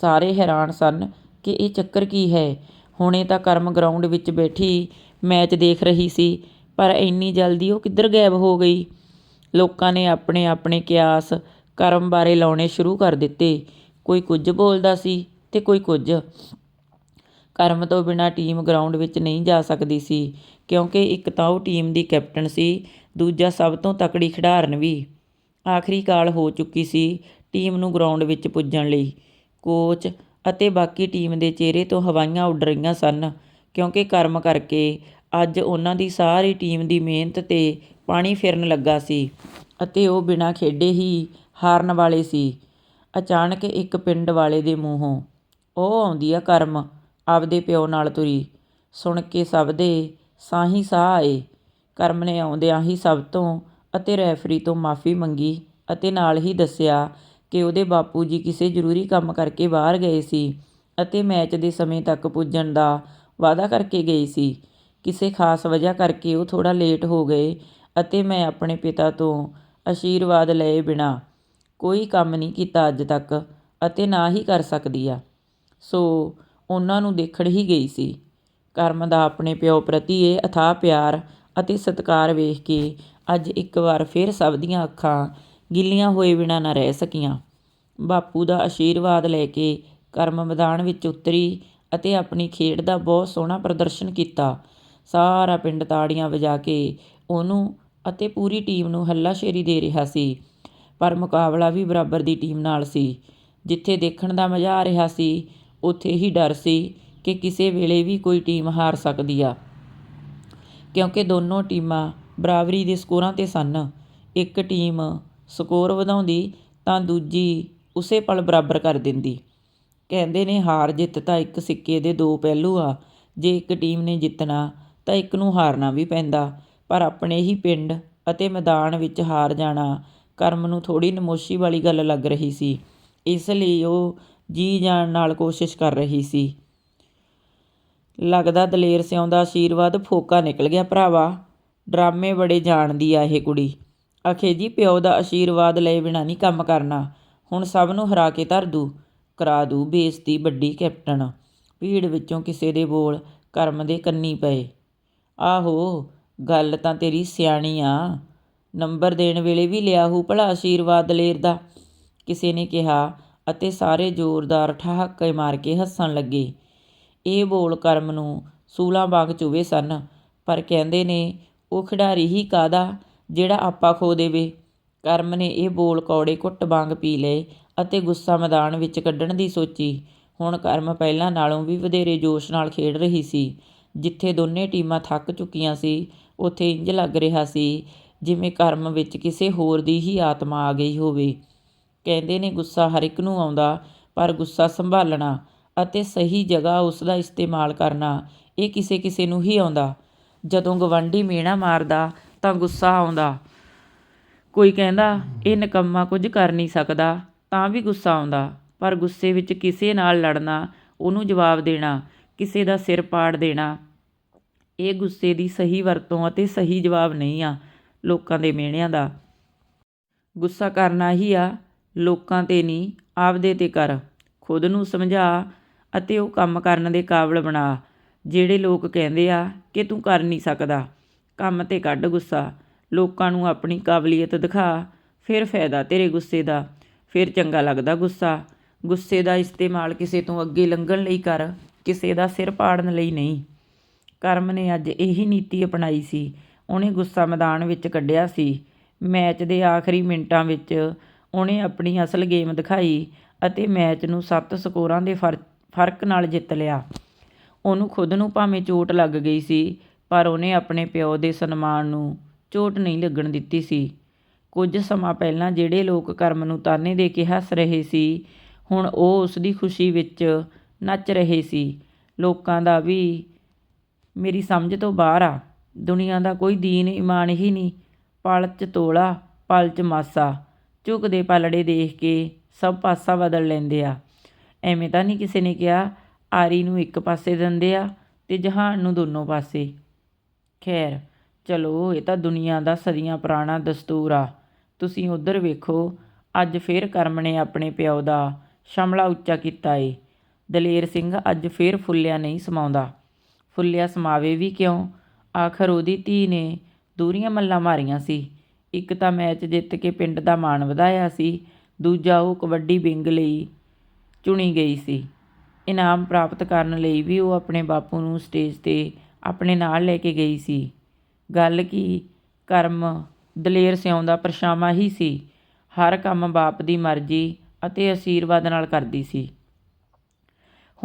ਸਾਰੇ ਹੈਰਾਨ ਸਨ ਕਿ ਇਹ ਚੱਕਰ ਕੀ ਹੈ। ਹੁਣੇ ਤਾਂ ਕਰਮ ਗਰਾਊਂਡ ਵਿੱਚ ਬੈਠੀ ਮੈਚ ਦੇਖ ਰਹੀ ਸੀ, ਪਰ ਇੰਨੀ ਜਲਦੀ ਉਹ ਕਿੱਧਰ ਗਾਇਬ ਹੋ ਗਈ? ਲੋਕਾਂ ਨੇ ਆਪਣੇ ਆਪਣੇ ਕਿਆਸ ਕਰਮ ਬਾਰੇ ਲਾਉਣੇ ਸ਼ੁਰੂ ਕਰ ਦਿੱਤੇ। ਕੋਈ ਕੁਝ ਬੋਲਦਾ ਸੀ ਤੇ ਕੋਈ ਕੁਝ। ਕਰਮ ਤੋਂ ਬਿਨਾਂ ਟੀਮ ਗਰਾਊਂਡ ਵਿੱਚ ਨਹੀਂ ਜਾ ਸਕਦੀ ਸੀ, ਕਿਉਂਕਿ ਇੱਕ ਤਾਂ ਉਹ ਟੀਮ ਦੀ ਕੈਪਟਨ ਸੀ, ਦੂਜਾ ਸਭ ਤੋਂ ਤਕੜੀ ਖਿਡਾਰਨ ਵੀ। ਆਖਰੀ ਕਾਲ ਹੋ ਚੁੱਕੀ ਸੀ ਟੀਮ ਨੂੰ ਗਰਾਊਂਡ ਵਿੱਚ ਪੁੱਜਣ ਲਈ। ਕੋਚ ਅਤੇ ਬਾਕੀ ਟੀਮ ਦੇ ਚਿਹਰੇ ਤੋਂ ਹਵਾਈਆਂ ਉੱਡ ਰਹੀਆਂ ਸਨ, ਕਿਉਂਕਿ ਕਰਮ ਕਰਕੇ ਅੱਜ ਉਹਨਾਂ ਦੀ ਸਾਰੀ ਟੀਮ ਦੀ ਮਿਹਨਤ ਤੇ ਪਾਣੀ ਫਿਰਨ ਲੱਗਾ ਸੀ ਅਤੇ ਉਹ ਬਿਨਾਂ ਖੇਡੇ ਹੀ ਹਾਰਨ ਵਾਲੇ ਸੀ। ਅਚਾਨਕ ਇੱਕ ਪਿੰਡ ਵਾਲੇ ਦੇ ਮੂੰਹੋਂ ਉਹ ਆਉਂਦੀ ਆ ਕਰਮ, ਆਪਦੇ ਪਿਓ ਨਾਲ ਤੁਰੀ। ਸੁਣ ਕੇ ਸਭ ਦੇ ਸਾਹੀ ਸਾਹ ਆਏ। ਕਰਮ ਨੇ ਆਉਂਦਿਆਂ ਹੀ ਸਭ ਤੋਂ ਅਤੇ ਰੈਫਰੀ ਤੋਂ ਮਾਫੀ ਮੰਗੀ ਅਤੇ ਨਾਲ ਹੀ ਦੱਸਿਆ ਕਿ ਉਹਦੇ ਬਾਪੂ ਜੀ ਕਿਸੇ ਜ਼ਰੂਰੀ ਕੰਮ ਕਰਕੇ ਬਾਹਰ ਗਏ ਸੀ ਅਤੇ ਮੈਚ ਦੇ ਸਮੇਂ ਤੱਕ ਪੁੱਜਣ ਦਾ ਵਾਅਦਾ ਕਰਕੇ ਗਏ ਸੀ। ਕਿਸੇ ਖਾਸ ਵਜ੍ਹਾ ਕਰਕੇ ਉਹ ਥੋੜਾ ਲੇਟ ਹੋ ਗਏ ਅਤੇ ਮੈਂ ਆਪਣੇ ਪਿਤਾ ਤੋਂ ਅਸ਼ੀਰਵਾਦ ਲਏ ਬਿਨਾ ਕੋਈ ਕੰਮ ਨਹੀਂ ਕੀਤਾ ਅੱਜ ਤੱਕ ਅਤੇ ਨਾ ਹੀ ਕਰ ਸਕਦੀ ਆ। ਸੋ ਉਹਨਾਂ ਨੂੰ ਦੇਖਣ ਹੀ ਗਈ ਸੀ। ਕਰਮ ਦਾ ਆਪਣੇ ਪਿਓ ਪ੍ਰਤੀ ਇਹ ਅਥਾਹ ਪਿਆਰ ਅਤੇ ਸਤਿਕਾਰ ਵੇਖ ਕੇ ਅੱਜ ਇੱਕ ਵਾਰ ਫਿਰ ਸਭ ਦੀਆਂ ਅੱਖਾਂ ਗਿੱਲੀਆਂ ਹੋਏ ਬਿਨਾਂ ਨਾ ਰਹਿ ਸਕੀਆਂ। ਬਾਪੂ ਦਾ ਆਸ਼ੀਰਵਾਦ ਲੈ ਕੇ ਕਰਮ ਮੈਦਾਨ ਵਿੱਚ ਉਤਰੀ ਅਤੇ ਆਪਣੀ ਖੇਡ ਦਾ ਬਹੁਤ ਸੋਹਣਾ ਪ੍ਰਦਰਸ਼ਨ ਕੀਤਾ। ਸਾਰਾ ਪਿੰਡ ਤਾੜੀਆਂ ਵਜਾ ਕੇ ਉਹਨੂੰ ਅਤੇ ਪੂਰੀ ਟੀਮ ਨੂੰ ਹੱਲਾਸ਼ੇਰੀ ਦੇ ਰਿਹਾ ਸੀ। ਪਰ ਮੁਕਾਬਲਾ ਵੀ ਬਰਾਬਰ ਦੀ ਟੀਮ ਨਾਲ ਸੀ। ਜਿੱਥੇ ਦੇਖਣ ਦਾ ਮਜ਼ਾ ਆ ਰਿਹਾ ਸੀ ਉੱਥੇ ਹੀ ਡਰ ਸੀ ਕਿ ਕਿਸੇ ਵੇਲੇ ਵੀ ਕੋਈ ਟੀਮ ਹਾਰ ਸਕਦੀ ਆ। ਕਿਉਂਕਿ ਦੋਨੋਂ ਟੀਮਾਂ ਬਰਾਬਰੀ ਦੇ ਸਕੋਰਾਂ ਤੇ ਸਨ। ਇੱਕ ਟੀਮ ਸਕੋਰ ਵਧਾਉਂਦੀ ਤਾਂ ਦੂਜੀ ਉਸੇ ਪਲ ਬਰਾਬਰ ਕਰ ਦਿੰਦੀ। ਕਹਿੰਦੇ ਨੇ ਹਾਰ ਜਿੱਤ ਤਾਂ ਇੱਕ ਸਿੱਕੇ ਦੇ ਦੋ ਪਹਿਲੂ ਆ। ਜੇ ਇੱਕ ਟੀਮ ਨੇ ਜਿੱਤਣਾ ਤਾਂ ਇੱਕ ਨੂੰ ਹਾਰਨਾ ਵੀ ਪੈਂਦਾ। ਪਰ ਆਪਣੇ ਹੀ ਪਿੰਡ ਅਤੇ ਮੈਦਾਨ ਵਿੱਚ ਹਾਰ ਜਾਣਾ ਕਰਮ ਨੂੰ ਥੋੜੀ ਨਮੋਸ਼ੀ ਵਾਲੀ ਗੱਲ ਲੱਗ ਰਹੀ ਸੀ। ਇਸ ਲਈ ਉਹ ਜੀ ਜਾਣ ਨਾਲ ਕੋਸ਼ਿਸ਼ ਕਰ ਰਹੀ ਸੀ। ਲੱਗਦਾ ਦਲੇਰ ਸਿਉਂ ਦਾ ਆਸ਼ੀਰਵਾਦ ਫੋਕਾ ਨਿਕਲ ਗਿਆ ਭਰਾਵਾ। ਡਰਾਮੇ ਬੜੇ ਜਾਣਦੀ ਆ ਇਹ ਕੁੜੀ। ਅਖੇ ਜੀ, ਪਿਓ ਦਾ ਆਸ਼ੀਰਵਾਦ ਲਏ ਬਿਨਾਂ ਨਹੀਂ ਕੰਮ ਕਰਨਾ। ਹੁਣ ਸਭ ਨੂੰ ਹਰਾ ਕੇ ਧਰ ਦੂ। ਕਰਾ ਦੂ ਬੇਇੱਜ਼ਤੀ ਵੱਡੀ ਕੈਪਟਨ। ਭੀੜ ਵਿੱਚੋਂ ਕਿਸੇ ਦੇ ਬੋਲ ਕਰਮ ਦੇ ਕੰਨੀ ਪਏ। ਆਹੋ, ਗੱਲ ਤਾਂ ਤੇਰੀ ਸਿਆਣੀ ਆ। ਨੰਬਰ ਦੇਣ ਵੇਲੇ ਵੀ ਲਿਆ ਹੂ ਭਲਾ ਆਸ਼ੀਰਵਾਦ ਦਲੇਰ ਦਾ। ਕਿਸੇ ਨੇ ਕਿਹਾ ਅਤੇ ਸਾਰੇ ਜ਼ੋਰਦਾਰ ਠਹਾਕੇ ਮਾਰ ਕੇ ਹੱਸਣ ਲੱਗੇ। ਇਹ ਬੋਲ ਕਰਮ ਨੂੰ ਸੂਲਾਂ ਵਾਂਗ ਚੁਵੇ ਸਨ, ਪਰ ਕਹਿੰਦੇ ਨੇ, ਉਹ ਖਿਡਾਰੀ ਹੀ ਕਾਦਾ ਜਿਹੜਾ ਆਪਾ ਖੋ ਦੇਵੇ? ਕਰਮ ਨੇ ਇਹ ਬੋਲ ਕੌੜੇ ਘੁੱਟ ਵਾਂਗ ਪੀ ਲਏ ਅਤੇ ਗੁੱਸਾ ਮੈਦਾਨ ਵਿੱਚ ਕੱਢਣ ਦੀ ਸੋਚੀ। ਹੁਣ ਕਰਮ ਪਹਿਲਾਂ ਨਾਲੋਂ ਵੀ ਵਧੇਰੇ ਜੋਸ਼ ਨਾਲ ਖੇਡ ਰਹੀ ਸੀ। ਜਿੱਥੇ ਦੋਨੇ ਟੀਮਾਂ ਥੱਕ ਚੁੱਕੀਆਂ ਸੀ, ਉੱਥੇ ਇੰਜ ਲੱਗ ਰਿਹਾ ਸੀ ਜਿਵੇਂ ਕਰਮ ਵਿੱਚ ਕਿਸੇ ਹੋਰ ਦੀ ਹੀ ਆਤਮਾ ਆ ਗਈ ਹੋਵੇ। ਕਹਿੰਦੇ ਨੇ ਗੁੱਸਾ ਹਰ ਇੱਕ ਨੂੰ ਆਉਂਦਾ, ਪਰ ਗੁੱਸਾ ਸੰਭਾਲਣਾ ਅਤੇ ਸਹੀ ਜਗ੍ਹਾ ਉਸ ਦਾ ਇਸਤੇਮਾਲ ਕਰਨਾ, ਇਹ ਕਿਸੇ ਕਿਸੇ ਨੂੰ ਹੀ ਆਉਂਦਾ। ਜਦੋਂ ਗਵੰਡੀ ਮੇਣਾ ਮਾਰਦਾ ਤਾਂ ਗੁੱਸਾ ਆਉਂਦਾ। ਕੋਈ ਕਹਿੰਦਾ, ਇਹ ਨਕੰਮਾ ਕੁਝ ਕਰ ਨਹੀਂ ਸਕਦਾ, ਤਾਂ ਵੀ ਗੁੱਸਾ ਆਉਂਦਾ। ਪਰ ਗੁੱਸੇ ਵਿੱਚ ਕਿਸੇ ਨਾਲ ਲੜਨਾ, ਉਹਨੂੰ ਜਵਾਬ ਦੇਣਾ, ਕਿਸੇ ਦਾ ਸਿਰ ਪਾੜ ਦੇਣਾ, ਇਹ ਗੁੱਸੇ ਦੀ ਸਹੀ ਵਰਤੋਂ ਅਤੇ ਸਹੀ ਜਵਾਬ ਨਹੀਂ ਆ ਲੋਕਾਂ ਦੇ ਮਿਹਣਿਆਂ ਦਾ। ਗੁੱਸਾ ਕਰਨਾ ਹੀ ਆ ਲੋਕਾਂ ਤੇ ਨਹੀਂ ਆਪਦੇ ਤੇ ਕਰ। ਖੁਦ ਨੂੰ ਸਮਝਾ ਅਤੇ ਉਹ ਕੰਮ ਕਰਨ ਦੇ ਕਾਬਲ ਬਣਾ। ਜਿਹੜੇ ਲੋਕ ਕਹਿੰਦੇ ਆ ਕਿ ਤੂੰ ਕਰ ਨਹੀਂ ਸਕਦਾ, ਕੰਮ ਤੇ ਕੱਢ ਗੁੱਸਾ। ਲੋਕਾਂ ਨੂੰ ਆਪਣੀ ਕਾਬਲੀਅਤ ਦਿਖਾ, ਫਿਰ ਫਾਇਦਾ ਤੇਰੇ ਗੁੱਸੇ ਦਾ। ਫਿਰ ਚੰਗਾ ਲੱਗਦਾ ਗੁੱਸਾ। ਗੁੱਸੇ ਦਾ ਇਸਤੇਮਾਲ ਕਿਸੇ ਤੋਂ ਅੱਗੇ ਲੰਘਣ ਲਈ ਕਰ, ਕਿਸੇ ਦਾ ਸਿਰ ਪਾੜਨ ਲਈ ਨਹੀਂ। ਕਰਮ ਨੇ ਅੱਜ ਇਹੀ ਨੀਤੀ ਅਪਣਾਈ ਸੀ। ਉਹਨੇ ਗੁੱਸਾ ਮੈਦਾਨ ਵਿੱਚ ਕੱਢਿਆ ਸੀ। ਮੈਚ ਦੇ ਆਖਰੀ ਮਿੰਟਾਂ ਵਿੱਚ ਉਹਨੇ ਆਪਣੀ ਅਸਲ ਗੇਮ ਦਿਖਾਈ ਅਤੇ ਮੈਚ ਨੂੰ 7 ਸਕੋਰਾਂ ਦੇ ਫ਼ਰਕ ਨਾਲ ਜਿੱਤ ਲਿਆ। ਉਹਨੂੰ ਖੁਦ ਨੂੰ ਭਾਵੇਂ ਚੋਟ ਲੱਗ ਗਈ ਸੀ, ਪਰ ਉਹਨੇ ਆਪਣੇ ਪਿਓ ਦੇ ਸਨਮਾਨ ਨੂੰ ਚੋਟ ਨਹੀਂ ਲੱਗਣ ਦਿੱਤੀ ਸੀ। ਕੁਝ ਸਮਾਂ ਪਹਿਲਾਂ ਜਿਹੜੇ ਲੋਕ ਕਰਮ ਨੂੰ ਤਾਨੇ ਦੇ ਕੇ ਹੱਸ ਰਹੇ ਸੀ, ਹੁਣ ਉਹ ਉਸ ਦੀ ਖੁਸ਼ੀ ਵਿੱਚ ਨੱਚ ਰਹੇ ਸੀ। ਲੋਕਾਂ ਦਾ ਵੀ, ਮੇਰੀ ਸਮਝ ਤੋਂ ਬਾਹਰ ਆ। ਦੁਨੀਆ ਦਾ ਕੋਈ ਦੀਨ ਇਮਾਨ ਹੀ ਨਹੀਂ। ਪਲ 'ਚ ਤੋਲਾ, ਪਲ 'ਚ ਮਾਸਾ। ਝੁਕਦੇ ਪਲੜੇ ਦੇਖ ਕੇ ਸਭ ਪਾਸਾ ਬਦਲ ਲੈਂਦੇ ਆ। ਐਵੇਂ ਤਾਂ ਨਹੀਂ ਕਿਸੇ ਨੇ ਕਿਹਾ, ਆਰੀ ਨੂੰ ਇੱਕ ਪਾਸੇ ਦਿੰਦੇ ਆ ਤੇ ਜਹਾਨ ਨੂੰ ਦੋਨੋਂ ਪਾਸੇ। ਖੈਰ, ਚਲੋ, ਇਹ ਤਾਂ ਦੁਨੀਆ ਦਾ ਸਦੀਆਂ ਪੁਰਾਣਾ ਦਸਤੂਰ ਆ। ਤੁਸੀਂ ਉਧਰ ਵੇਖੋ, ਅੱਜ ਫੇਰ ਕਰਮ ਨੇ ਆਪਣੇ ਪਿਓ ਦਾ ਸ਼ਮਲਾ ਉੱਚਾ ਕੀਤਾ ਏ। ਦਲੇਰ ਸਿੰਘ ਅੱਜ ਫੇਰ ਫੁੱਲਿਆ ਨਹੀਂ ਸਮਾਉਂਦਾ। ਫੁੱਲਿਆ ਸਮਾਵੇ ਵੀ ਕਿਉਂ? ਆਖਰ ਉਹਦੀ ਧੀ ਨੇ ਦੂਰੀਆਂ ਮੱਲਾਂ ਮਾਰੀਆਂ ਸੀ। ਇੱਕ ਤਾਂ ਮੈਚ ਜਿੱਤ ਕੇ ਪਿੰਡ ਦਾ ਮਾਣ ਵਧਾਇਆ ਸੀ, ਦੂਜਾ ਉਹ ਕਬੱਡੀ ਵਿੰਗ ਲਈ ਚੁਣੀ ਗਈ ਸੀ। ਇਨਾਮ ਪ੍ਰਾਪਤ ਕਰਨ ਲਈ ਵੀ ਉਹ ਆਪਣੇ ਬਾਪੂ ਨੂੰ ਸਟੇਜ ਤੇ ਆਪਣੇ ਨਾਲ ਲੈ ਕੇ ਗਈ ਸੀ। ਗੱਲ ਕੀ, ਕਰਮ ਦਲੇਰ ਸਿਉਂ ਦਾ ਪਰਛਾਵਾਂ ਹੀ ਸੀ। ਹਰ ਕੰਮ ਬਾਪ ਦੀ ਮਰਜ਼ੀ ਅਤੇ ਅਸ਼ੀਰਵਾਦ ਨਾਲ ਕਰਦੀ ਸੀ।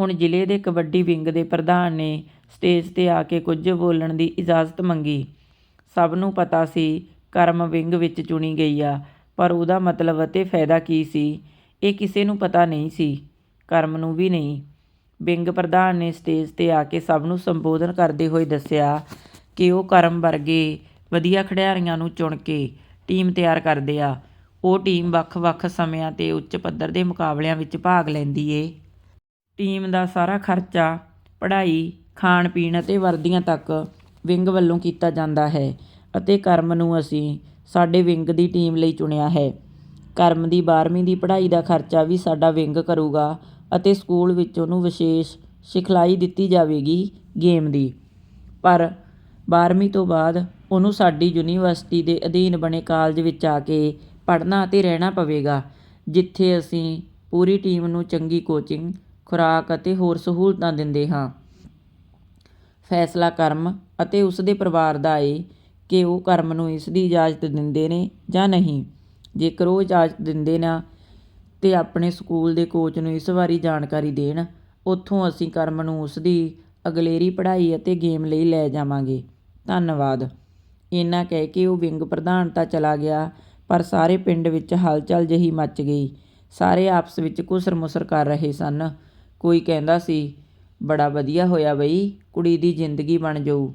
ਹੁਣ ਜ਼ਿਲ੍ਹੇ ਦੇ ਕਬੱਡੀ ਵਿੰਗ ਦੇ ਪ੍ਰਧਾਨ ਨੇ ਸਟੇਜ ਤੇ ਆ ਕੇ ਕੁਝ ਬੋਲਣ ਦੀ ਇਜਾਜ਼ਤ ਮੰਗੀ। ਸਭ ਨੂੰ ਪਤਾ ਸੀ ਕਰਮ ਵਿੰਗ ਵਿੱਚ ਚੁਣੀ ਗਈ ਆ। ਪਰ ਉਹਦਾ ਮਤਲਬ ਅਤੇ ਫਾਇਦਾ ਕੀ ਸੀ? ਇਹ ਕਿਸੇ ਨੂੰ ਪਤਾ ਨਹੀਂ ਸੀ। ਕਰਮ ਨੂੰ ਵੀ ਨਹੀਂ। ਵਿੰਗ ਪ੍ਰਧਾਨ ਨੇ ਸਟੇਜ ਤੇ ਆ ਕੇ ਸਭ ਨੂੰ ਸੰਬੋਧਨ ਕਰਦੇ ਹੋਏ ਦੱਸਿਆ ਕਿ ਉਹ ਕਰਮ ਵਰਗੇ ਵਧੀਆ ਖਿਡਾਰੀਆਂ ਨੂੰ ਚੁਣ ਕੇ ਟੀਮ ਤਿਆਰ ਕਰਦੇ ਆ। ਉਹ ਟੀਮ ਵੱਖ-ਵੱਖ ਸਮਿਆਂ ਤੇ ਉੱਚ ਪੱਧਰ ਦੇ ਮੁਕਾਬਲਿਆਂ ਵਿੱਚ ਭਾਗ ਲੈਂਦੀ ਏ। ਟੀਮ ਦਾ ਸਾਰਾ ਖਰਚਾ, ਪੜ੍ਹਾਈ ਖਾਣ ਪੀਣ ਅਤੇ ਵਰਦੀਆਂ ਤੱਕ ਵਿੰਗ ਵੱਲੋਂ ਕੀਤਾ ਜਾਂਦਾ ਹੈ। ਅਤੇ ਕਰਮ ਨੂੰ ਅਸੀਂ ਸਾਡੇ ਵਿੰਗ ਦੀ ਟੀਮ ਲਈ ਚੁਣਿਆ ਹੈ। ਕਰਮ ਦੀ 12ਵੀਂ ਦੀ ਪੜ੍ਹਾਈ ਦਾ ਖਰਚਾ ਵੀ ਸਾਡਾ ਵਿੰਗ ਕਰੂਗਾ ਅਤੇ ਸਕੂਲ ਵਿੱਚ ਉਹਨੂੰ ਵਿਸ਼ੇਸ਼ ਸਿਖਲਾਈ ਦਿੱਤੀ ਜਾਵੇਗੀ ਗੇਮ ਦੀ। ਪਰ 12ਵੀਂ ਤੋਂ ਬਾਅਦ ਉਹਨੂੰ ਸਾਡੀ ਯੂਨੀਵਰਸਿਟੀ ਦੇ ਅਧੀਨ ਬਣੇ ਕਾਲਜ ਵਿੱਚ ਆ ਕੇ ਪੜ੍ਹਨਾ ਅਤੇ ਰਹਿਣਾ ਪਵੇਗਾ, ਜਿੱਥੇ ਅਸੀਂ ਪੂਰੀ ਟੀਮ ਨੂੰ ਚੰਗੀ ਕੋਚਿੰਗ, ਖੁਰਾਕ ਅਤੇ ਹੋਰ ਸਹੂਲਤਾਂ ਦਿੰਦੇ ਹਾਂ। ਫੈਸਲਾ ਕਰਮ ਅਤੇ ਉਸ ਦੇ ਪਰਿਵਾਰ ਦਾ ਏ ਕਿ ਉਹ ਕਰਮ ਨੂੰ ਇਸ ਦੀ ਇਜਾਜ਼ਤ ਦਿੰਦੇ ਨੇ ਜਾਂ ਨਹੀਂ। ਜੇਕਰ ਉਹ ਇਜਾਜ਼ਤ ਦਿੰਦੇ ਨਾ ਤੇ ਆਪਣੇ ਸਕੂਲ ਦੇ ਕੋਚ ਨੂੰ ਇਸ ਬਾਰੇ ਜਾਣਕਾਰੀ ਦੇਣ, ਉੱਥੋਂ ਅਸੀਂ ਕਰਮ ਨੂੰ ਉਸ ਦੀ ਅਗਲੇਰੀ ਪੜ੍ਹਾਈ ਅਤੇ ਗੇਮ ਲਈ ਲੈ ਜਾਵਾਂਗੇ। ਧੰਨਵਾਦ। ਇੰਨਾ ਕਹਿ ਕੇ ਉਹ ਵਿੰਗ ਪ੍ਰਧਾਨ ਤਾਂ ਚਲਾ ਗਿਆ, ਪਰ ਸਾਰੇ ਪਿੰਡ ਵਿੱਚ ਹਲਚਲ ਜਹੀ ਮੱਚ ਗਈ। ਸਾਰੇ ਆਪਸ ਵਿੱਚ ਘੁਸਰ-ਮੁਸਰ ਕਰ ਰਹੇ ਸਨ। ਕੋਈ ਕਹਿੰਦਾ ਸੀ, ਬੜਾ ਵਧੀਆ ਹੋਇਆ ਬਈ, ਕੁੜੀ ਦੀ ਜ਼ਿੰਦਗੀ ਬਣ ਜਾਊ।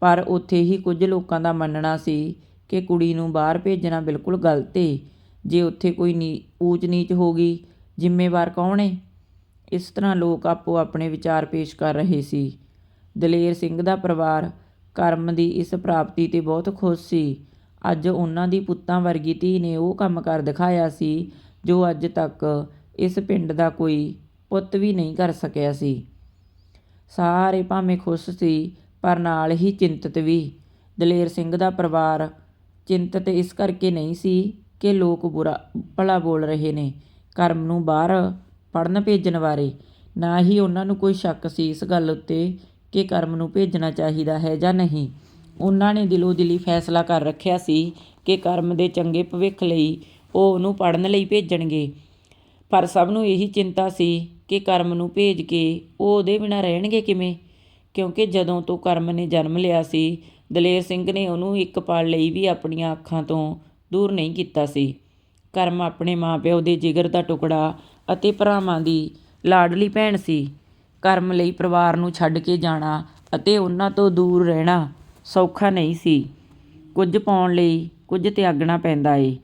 ਪਰ ਉੱਥੇ ਹੀ ਕੁਝ ਲੋਕਾਂ ਦਾ ਮੰਨਣਾ ਸੀ ਕਿ ਕੁੜੀ ਨੂੰ ਬਾਹਰ ਭੇਜਣਾ ਬਿਲਕੁਲ ਗਲਤ ਏ। ਜੇ ਉੱਥੇ ਕੋਈ ਨੀ, ਊਚ ਨੀਚ ਹੋ ਗਈ, ਜ਼ਿੰਮੇਵਾਰ ਕੌਣ ਏ? ਇਸ ਤਰ੍ਹਾਂ ਲੋਕ ਆਪੋ ਆਪਣੇ ਵਿਚਾਰ ਪੇਸ਼ ਕਰ ਰਹੇ ਸੀ। ਦਲੇਰ ਸਿੰਘ ਦਾ ਪਰਿਵਾਰ ਕਰਮ ਦੀ ਇਸ ਪ੍ਰਾਪਤੀ ਤੇ ਬਹੁਤ ਖੁਸ਼ ਸੀ। ਅੱਜ ਉਹਨਾਂ ਦੀ ਪੁੱਤਾਂ ਵਰਗੀ ਧੀ ਨੇ ਉਹ ਕੰਮ ਕਰ ਦਿਖਾਇਆ ਸੀ, ਜੋ ਅੱਜ ਤੱਕ ਇਸ ਪਿੰਡ ਦਾ ਕੋਈ ਪੁੱਤ ਵੀ ਨਹੀਂ ਕਰ ਸਕਿਆ ਸੀ। ਸਾਰੇ ਭਾਵੇਂ ਖੁਸ਼ ਸੀ ਪਰ ਨਾਲ ਹੀ ਚਿੰਤਤ ਵੀ। ਦਲੇਰ ਸਿੰਘ ਦਾ ਪਰਿਵਾਰ ਚਿੰਤਤ ਇਸ ਕਰਕੇ ਨਹੀਂ ਸੀ ਕਿ ਲੋਕ ਬੁਰਾ, ਭਲਾ ਬੋਲ ਰਹੇ ਨੇ। ਕਰਮ ਨੂੰ ਬਾਹਰ ਪੜਨ ਭੇਜਣ ਬਾਰੇ। ਨਾ ਹੀ ਉਹਨਾਂ ਨੂੰ ਕੋਈ ਸ਼ੱਕ ਸੀ ਇਸ ਗੱਲ ਉੱਤੇ ਕਿ ਕਰਮ ਨੂੰ ਭੇਜਣਾ ਚਾਹੀਦਾ ਹੈ ਜਾਂ ਨਹੀਂ। ਉਹਨਾਂ ਨੇ ਦਿਲੋਂ ਦਿਲੀ ਫੈਸਲਾ ਕਰ ਰੱਖਿਆ ਸੀ ਕਿ ਕਰਮ ਦੇ ਚੰਗੇ ਭਵਿੱਖ ਲਈ ਉਹ ਉਹਨੂੰ ਪੜਨ ਲਈ ਭੇਜਣਗੇ। ਪਰ ਸਭ ਨੂੰ ਇਹੀ ਚਿੰਤਾ ਸੀ ਕਿ ਕਰਮ ਨੂੰ ਭੇਜ ਕੇ ਉਹ ਉਹਦੇ ਬਿਨਾਂ ਰਹਿਣਗੇ ਕਿਵੇਂ? ਕਿਉਂਕਿ ਜਦੋਂ ਤੋਂ ਕਰਮ ਨੇ ਜਨਮ ਲਿਆ ਸੀ, ਦਲੇਰ ਸਿੰਘ ਨੇ ਉਹਨੂੰ ਇੱਕ ਪਲ ਲਈ ਵੀ ਆਪਣੀਆਂ ਅੱਖਾਂ ਤੋਂ ਦੂਰ ਨਹੀਂ ਕੀਤਾ ਸੀ। ਕਰਮ ਆਪਣੇ ਮਾਪਿਓ ਦੇ ਜਿਗਰ ਦਾ ਟੁਕੜਾ ਅਤੇ ਭਰਾਵਾਂ ਦੀ ਲਾਡਲੀ ਭੈਣ ਸੀ। ਕਰਮ ਲਈ ਪਰਿਵਾਰ ਨੂੰ ਛੱਡ ਕੇ ਜਾਣਾ ਅਤੇ ਉਹਨਾਂ ਤੋਂ ਦੂਰ ਰਹਿਣਾ ਸੌਖਾ ਨਹੀਂ ਸੀ। ਕੁਝ ਪਾਉਣ ਲਈ ਕੁਝ ਤਿਆਗਣਾ ਪੈਂਦਾ ਏ।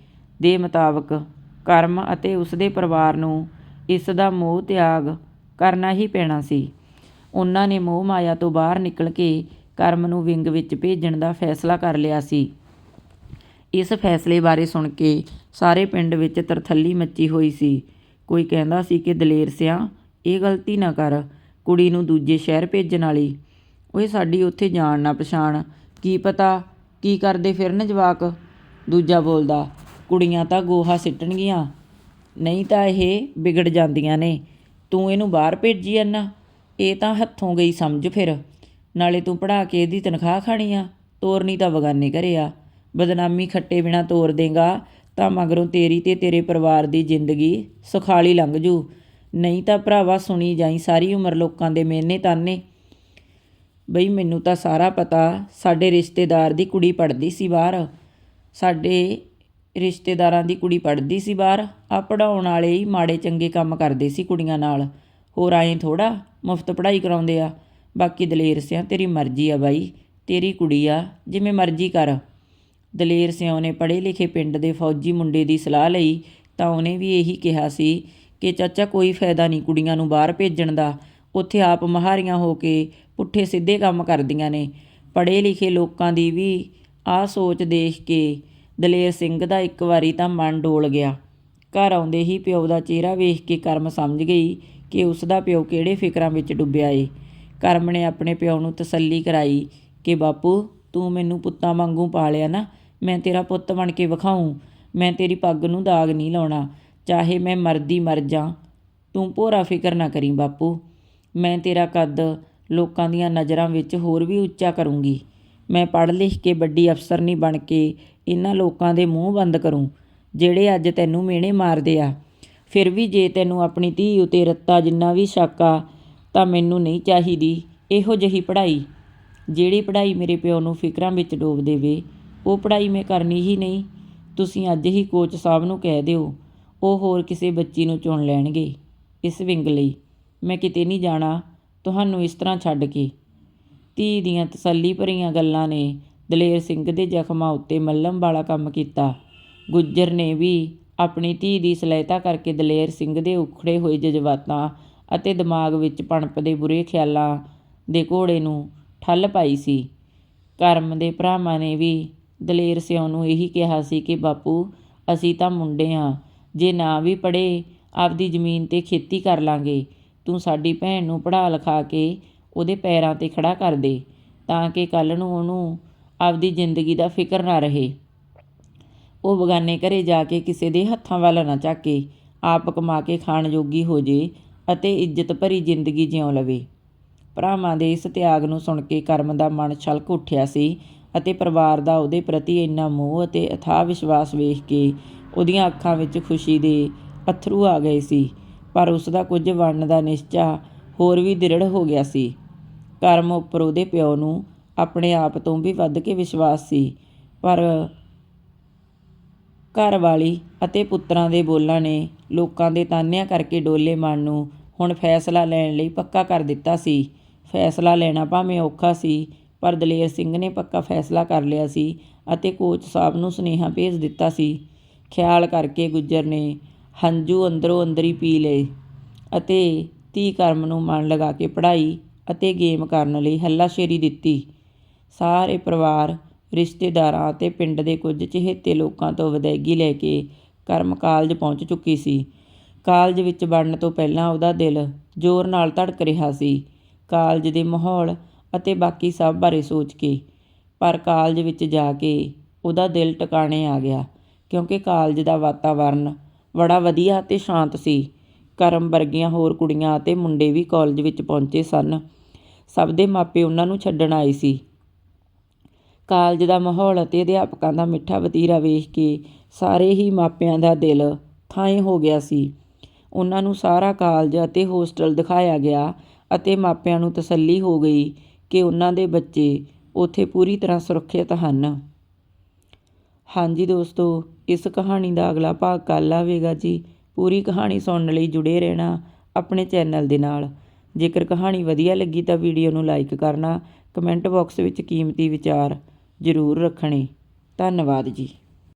ਦੇ ਮੁਤਾਬਕ ਕਰਮ ਅਤੇ ਉਸਦੇ ਪਰਿਵਾਰ ਨੂੰ ਇਸ ਦਾ ਮੋਹ ਤਿਆਗ ਕਰਨਾ ਹੀ ਪੈਣਾ ਸੀ। ਉਹਨਾਂ ਨੇ ਮੋਹ ਮਾਇਆ ਤੋਂ ਬਾਹਰ ਨਿਕਲ ਕੇ ਕਰਮ ਨੂੰ ਵਿੰਗ ਵਿੱਚ ਭੇਜਣ ਦਾ ਫੈਸਲਾ ਕਰ ਲਿਆ ਸੀ। ਇਸ ਫੈਸਲੇ ਬਾਰੇ ਸੁਣ ਕੇ ਸਾਰੇ ਪਿੰਡ ਵਿੱਚ ਤਰਥੱਲੀ ਮੱਚੀ ਹੋਈ ਸੀ। ਕੋਈ ਕਹਿੰਦਾ ਸੀ ਕਿ ਦਲੇਰ ਸਿਆ, ਇਹ ਗਲਤੀ ਨਾ ਕਰ, ਕੁੜੀ ਨੂੰ ਦੂਜੇ ਸ਼ਹਿਰ ਭੇਜਣ ਵਾਲੀ। ਓਏ ਸਾਡੀ ਉੱਥੇ ਜਾਣ ਨਾ ਪਛਾਣ, ਕੀ ਪਤਾ, ਕੀ ਕਰਦੇ ਫਿਰਨ ਜਵਾਕ? ਦੂਜਾ ਬੋਲਦਾ, ਕੁੜੀਆਂ ਤਾਂ ਗੋਹਾ ਸਿੱਟਣਗੀਆਂ। ਨਹੀਂ ਤਾਂ ਇਹ ਵਿਗੜ ਜਾਂਦੀਆਂ ਨੇ। ਤੂੰ ਇਹਨੂੰ ਬਾਹਰ ਭੇਜੀ ਜਾਂਦਾ ਇਹ ਤਾਂ ਹੱਥੋਂ ਗਈ ਸਮਝ ਫਿਰ। ਨਾਲੇ ਤੂੰ ਪੜਾ ਕੇ ਇਹਦੀ ਤਨਖਾਹ ਖਾਣੀ ਆ, ਤੋਰਨੀ ਤਾਂ ਬਗਾਨੇ ਘਰੇ ਆ। ਬਦਨਾਮੀ ਖੱਟੇ ਬਿਨਾ ਤੋਰ ਦੇਗਾ ਤਾਂ ਮਗਰੋਂ ਤੇਰੀ ਤੇ ਤੇਰੇ ਪਰਿਵਾਰ ਦੀ ਜ਼ਿੰਦਗੀ ਸੁਖਾਲੀ ਲੰਘ ਜੂ। ਨਹੀਂ ਤਾਂ ਭਰਾਵਾ ਸੁਣੀ ਜਾਈ ਸਾਰੀ ਉਮਰ ਲੋਕਾਂ ਦੇ ਮਿਹਨੇ ਤਾਨੇ। ਬਈ ਮੈਨੂੰ ਤਾਂ ਸਾਰਾ ਪਤਾ, ਸਾਡੇ ਰਿਸ਼ਤੇਦਾਰ ਦੀ ਕੁੜੀ ਪੜਦੀ ਸੀ ਬਾਹਰ। ਸਾਡੇ ਰਿਸ਼ਤੇਦਾਰਾਂ ਦੀ ਕੁੜੀ ਪੜਦੀ ਸੀ ਬਾਹਰ। ਆ ਪੜਾਉਣ ਵਾਲੇ ਹੀ ਮਾੜੇ ਚੰਗੇ ਕੰਮ ਕਰਦੇ ਸੀ ਕੁੜੀਆਂ ਨਾਲ। ਹੋਰ ਆਏ ਥੋੜਾ ਮੁਫਤ ਪੜ੍ਹਾਈ ਕਰਾਉਂਦੇ ਆ। ਬਾਕੀ ਦਲੇਰ ਸਿਆਂ, ਤੇਰੀ ਮਰਜ਼ੀ ਆ ਬਾਈ, ਤੇਰੀ ਕੁੜੀ ਆ, ਜਿਵੇਂ ਮਰਜ਼ੀ ਕਰ। ਦਲੇਰ ਸਿਉਂ ਨੇ ਪੜ੍ਹੇ ਲਿਖੇ ਪਿੰਡ ਦੇ ਫੌਜੀ ਮੁੰਡੇ ਦੀ ਸਲਾਹ ਲਈ, ਤਾਂ ਉਹਨੇ ਵੀ ਇਹੀ ਕਿਹਾ ਸੀ ਕਿ, ਚਾਚਾ, ਕੋਈ ਫਾਇਦਾ ਨਹੀਂ ਕੁੜੀਆਂ ਨੂੰ ਬਾਹਰ ਭੇਜਣ ਦਾ। ਉੱਥੇ ਆਪ ਮਹਾਰੀਆਂ ਹੋ ਕੇ ਪੁੱਠੇ ਸਿੱਧੇ ਕੰਮ ਕਰਦੀਆਂ ਨੇ। ਪੜ੍ਹੇ ਲਿਖੇ ਲੋਕਾਂ ਦੀ ਵੀ ਆਹ ਸੋਚ ਦੇਖ ਕੇ ਦਲੇਰ ਸਿੰਘ ਦਾ ਇੱਕ ਵਾਰੀ ਤਾਂ ਮਨ ਡੋਲ ਗਿਆ। ਘਰ ਆਉਂਦੇ ਹੀ ਪਿਓ ਦਾ ਚਿਹਰਾ ਵੇਖ ਕੇ ਕਰਮ ਸਮਝ ਗਈ ਕਿ ਉਸ ਦਾ ਪਿਓ ਕਿਹੜੇ ਫਿਕਰਾਂ ਵਿੱਚ ਡੁੱਬਿਆ ਏ। ਕਰਮ ਨੇ ਆਪਣੇ ਪਿਓ ਨੂੰ ਤਸੱਲੀ ਕਰਾਈ ਕਿ, ਬਾਪੂ, ਤੂੰ ਮੈਨੂੰ ਪੁੱਤਾਂ ਵਾਂਗੂ ਪਾਲਿਆ ਨਾ, ਮੈਂ ਤੇਰਾ ਪੁੱਤ ਬਣ ਕੇ ਵਿਖਾਊਂ। ਮੈਂ ਤੇਰੀ ਪੱਗ ਨੂੰ ਦਾਗ ਨਹੀਂ ਲਾਉਣਾ। ਚਾਹੇ ਮੈਂ ਮਰਦੀ ਮਰ ਜਾਂ। ਤੂੰ ਭੋਰਾ ਫਿਕਰ ਨਾ ਕਰੀ, ਬਾਪੂ। ਮੈਂ ਤੇਰਾ ਕੱਦ ਲੋਕਾਂ ਦੀਆਂ ਨਜ਼ਰਾਂ ਵਿੱਚ ਹੋਰ ਵੀ ਉੱਚਾ ਕਰੂੰਗੀ। ਮੈਂ ਪੜ੍ਹ ਲਿਖ ਕੇ ਵੱਡੀ ਅਫਸਰ ਨਹੀਂ ਬਣ ਕੇ ਇਹਨਾਂ ਲੋਕਾਂ ਦੇ ਮੂੰਹ ਬੰਦ ਕਰੂੰ, ਜਿਹੜੇ ਅੱਜ ਤੈਨੂੰ ਮਿਹਣੇ ਮਾਰਦੇ ਆ। ਫਿਰ ਵੀ ਜੇ ਤੈਨੂੰ ਆਪਣੀ ਧੀ ਉਤੇ ਰੱਤਾ ਜਿੰਨਾ ਵੀ ਸ਼ੱਕ ਆ, ਤਾਂ ਮੈਨੂੰ ਨਹੀਂ ਚਾਹੀਦੀ ਇਹੋ ਜਿਹੀ ਪੜ੍ਹਾਈ। ਜਿਹੜੀ ਪੜ੍ਹਾਈ ਮੇਰੇ ਪਿਓ ਨੂੰ ਫਿਕਰਾਂ ਵਿੱਚ ਡੋਬ ਦੇਵੇ, ਉਹ ਪੜ੍ਹਾਈ ਮੈਂ ਕਰਨੀ ਹੀ ਨਹੀਂ। ਤੁਸੀਂ ਅੱਜ ਹੀ ਕੋਚ ਸਾਹਿਬ ਨੂੰ ਕਹਿ ਦਿਓ, ਉਹ ਹੋਰ ਕਿਸੇ ਬੱਚੀ ਨੂੰ ਚੁਣ ਲੈਣਗੇ। ਇਸ ਵਿੰਗ ਲਈ ਮੈਂ ਕਿਤੇ ਨਹੀਂ ਜਾਣਾ, ਤੁਹਾਨੂੰ ਇਸ ਤਰ੍ਹਾਂ ਛੱਡ ਕੇ। ਧੀ ਦੀਆਂ ਤਸੱਲੀ ਭਰੀਆਂ ਗੱਲਾਂ ਨੇ ਦਲੇਰ ਸਿੰਘ ਦੇ ਜ਼ਖਮਾਂ ਉੱਤੇ ਮੱਲਮ ਵਾਲਾ ਕੰਮ ਕੀਤਾ। ਗੁੱਜਰ ਨੇ ਵੀ ਆਪਣੀ ਧੀ ਦੀ ਸਲਾਹਤਾ ਕਰਕੇ ਦਲੇਰ ਸਿੰਘ ਦੇ ਉਖੜੇ ਹੋਏ ਜਜ਼ਬਾਤਾਂ ਅਤੇ ਦਿਮਾਗ ਵਿੱਚ ਪਣਪਦੇ ਬੁਰੇ ਖਿਆਲਾਂ ਦੇ ਘੋੜੇ ਨੂੰ ਠੱਲ ਪਾਈ ਸੀ। ਕਰਮ ਦੇ ਭਰਾਵਾਂ ਨੇ ਵੀ ਦਲੇਰ ਸਿਉ ਨੂੰ ਇਹੀ ਕਿਹਾ ਸੀ ਕਿ, ਬਾਪੂ, ਅਸੀਂ ਤਾਂ ਮੁੰਡੇ ਹਾਂ ਜੇ ਨਾ ਵੀ ਪੜ੍ਹੇ, ਆਪਦੀ ਜ਼ਮੀਨ ਤੇ ਖੇਤੀ ਕਰ ਲਾਂਗੇ। ਤੂੰ ਸਾਡੀ ਭੈਣ ਨੂੰ ਪੜ੍ਹਾ ਲਿਖਾ ਕੇ ਉਹਦੇ ਪੈਰਾਂ ਤੇ ਖੜਾ ਕਰ ਦੇ, ਤਾਂ ਕਿ ਕੱਲ ਨੂੰ ਉਹਨੂੰ ਆਪਦੀ ਜ਼ਿੰਦਗੀ ਦਾ ਫਿਕਰ ਨਾ ਰਹੇ। ਉਹ ਬਗਾਨੇ ਘਰੇ ਜਾ ਕੇ ਕਿਸੇ ਦੇ ਹੱਥਾਂ ਵੱਲ ਨਾ ਝਾਕੇ, ਆਪ ਕਮਾ ਕੇ ਖਾਣ ਜੋਗੀ ਹੋ ਜੇ ਅਤੇ ਇੱਜ਼ਤ ਭਰੀ ਜ਼ਿੰਦਗੀ ਜਿਉ ਲਵੇ। ਭਰਾਵਾਂ ਦੇ ਇਸ ਤਿਆਗ ਨੂੰ ਸੁਣ ਕੇ ਕਰਮ ਦਾ ਮਨ ਛਲਕ ਉੱਠਿਆ ਸੀ ਅਤੇ ਪਰਿਵਾਰ ਦਾ ਉਹਦੇ ਪ੍ਰਤੀ ਇੰਨਾ ਮੋਹ ਅਤੇ ਅਥਾਹ ਵਿਸ਼ਵਾਸ ਵੇਖ ਕੇ ਉਹਦੀਆਂ ਅੱਖਾਂ ਵਿੱਚ ਖੁਸ਼ੀ ਦੇ ਅਥਰੂ ਆ ਗਏ ਸੀ, ਪਰ ਉਸ ਦਾ ਕੁਝ ਬਣਨ ਦਾ ਨਿਸ਼ਚਾ ਹੋਰ ਵੀ ਦ੍ਰਿੜ ਹੋ ਗਿਆ ਸੀ। ਕਰਮ ਉੱਪਰ ਉਹਦੇ ਪਿਓ ਨੂੰ ਆਪਣੇ ਆਪ ਤੋਂ ਵੀ ਵੱਧ ਕੇ ਵਿਸ਼ਵਾਸ ਸੀ, ਪਰ ਘਰ ਵਾਲੀ ਅਤੇ ਪੁੱਤਰਾਂ ਦੇ ਬੋਲਾਂ ਨੇ ਲੋਕਾਂ ਦੇ ਤਾਨਿਆਂ ਕਰਕੇ ਡੋਲੇ ਮਨ ਨੂੰ ਹੁਣ ਫੈਸਲਾ ਲੈਣ ਲਈ ਪੱਕਾ ਕਰ ਦਿੱਤਾ ਸੀ। ਫੈਸਲਾ ਲੈਣਾ ਭਾਵੇਂ ਔਖਾ ਸੀ, ਪਰ ਦਲੇਰ ਸਿੰਘ ਨੇ ਪੱਕਾ ਫੈਸਲਾ ਕਰ ਲਿਆ ਸੀ ਅਤੇ ਕੋਚ ਸਾਹਿਬ ਨੂੰ ਸੁਨੇਹਾ ਭੇਜ ਦਿੱਤਾ ਸੀ। ਖਿਆਲ ਕਰਕੇ ਗੁੱਜਰ ਨੇ ਹੰਝੂ ਅੰਦਰੋਂ ਅੰਦਰ ਹੀ ਪੀ ਲਏ ਅਤੇ ਧੀ ਕਰਮ ਨੂੰ ਮਨ ਲਗਾ ਕੇ ਪੜ੍ਹਾਈ ਅਤੇ ਗੇਮ ਕਰਨ ਲਈ ਹੱਲਾਸ਼ੇਰੀ ਦਿੱਤੀ। ਸਾਰੇ ਪਰਿਵਾਰ ਰਿਸ਼ਤੇਦਾਰਾਂ ਅਤੇ ਪਿੰਡ ਦੇ ਕੁਝ ਚਹੇਤੇ ਲੋਕਾਂ ਤੋਂ ਵਿਦਾਇਗੀ ਲੈ ਕੇ ਕਰਮ ਕਾਲਜ ਪਹੁੰਚ ਚੁੱਕੀ ਸੀ। ਕਾਲਜ ਵਿੱਚ ਵੜਨ ਤੋਂ ਪਹਿਲਾਂ ਉਹਦਾ ਦਿਲ ਜ਼ੋਰ ਨਾਲ ਧੜਕ ਰਿਹਾ ਸੀ। ਕਾਲਜ ਦੇ ਮਾਹੌਲ ਅਤੇ ਬਾਕੀ ਸਭ ਬਾਰੇ ਸੋਚ ਕੇ, ਪਰ ਕਾਲਜ ਵਿੱਚ ਜਾ ਕੇ ਉਹਦਾ ਦਿਲ ਟਿਕਾਣੇ ਆ ਗਿਆ, ਕਿਉਂਕਿ ਕਾਲਜ ਦਾ ਵਾਤਾਵਰਨ ਬੜਾ ਵਧੀਆ ਅਤੇ ਸ਼ਾਂਤ ਸੀ। ਕਰਮ ਵਰਗੀਆਂ ਹੋਰ ਕੁੜੀਆਂ ਅਤੇ ਮੁੰਡੇ ਵੀ ਕਾਲਜ ਵਿੱਚ ਪਹੁੰਚੇ ਸਨ। ਸਭ ਦੇ ਮਾਪੇ ਉਹਨਾਂ ਨੂੰ ਛੱਡਣ ਆਏ ਸੀ। ਕਾਲਜ ਦਾ ਮਾਹੌਲ ਅਤੇ ਅਧਿਆਪਕਾਂ ਦਾ ਮਿੱਠਾ ਵਤੀਰਾ ਵੇਖ ਕੇ ਸਾਰੇ ਹੀ ਮਾਪਿਆਂ ਦਾ ਦਿਲ ਥਾਂਏ ਹੋ ਗਿਆ ਸੀ। ਉਹਨਾਂ ਨੂੰ ਸਾਰਾ ਕਾਲਜ ਅਤੇ ਹੋਸਟਲ ਦਿਖਾਇਆ ਗਿਆ ਅਤੇ ਮਾਪਿਆਂ ਨੂੰ ਤਸੱਲੀ ਹੋ ਗਈ ਕਿ ਉਹਨਾਂ ਦੇ ਬੱਚੇ ਉੱਥੇ ਪੂਰੀ ਤਰ੍ਹਾਂ ਸੁਰੱਖਿਅਤ ਹਨ। ਹਾਂਜੀ ਦੋਸਤੋ, ਇਸ ਕਹਾਣੀ ਦਾ ਅਗਲਾ ਭਾਗ ਕੱਲ੍ਹ ਆਵੇਗਾ ਜੀ। ਪੂਰੀ ਕਹਾਣੀ ਸੁਣਨ ਲਈ ਜੁੜੇ ਰਹਿਣਾ ਆਪਣੇ ਚੈਨਲ ਦੇ ਨਾਲ। ਜੇਕਰ ਕਹਾਣੀ ਵਧੀਆ ਲੱਗੀ ਤਾਂ ਵੀਡੀਓ ਨੂੰ ਲਾਈਕ ਕਰਨਾ, ਕਮੈਂਟ ਬਾਕਸ ਵਿੱਚ ਕੀਮਤੀ ਵਿਚਾਰ ਜ਼ਰੂਰ ਰੱਖਣੇ। ਧੰਨਵਾਦ ਜੀ।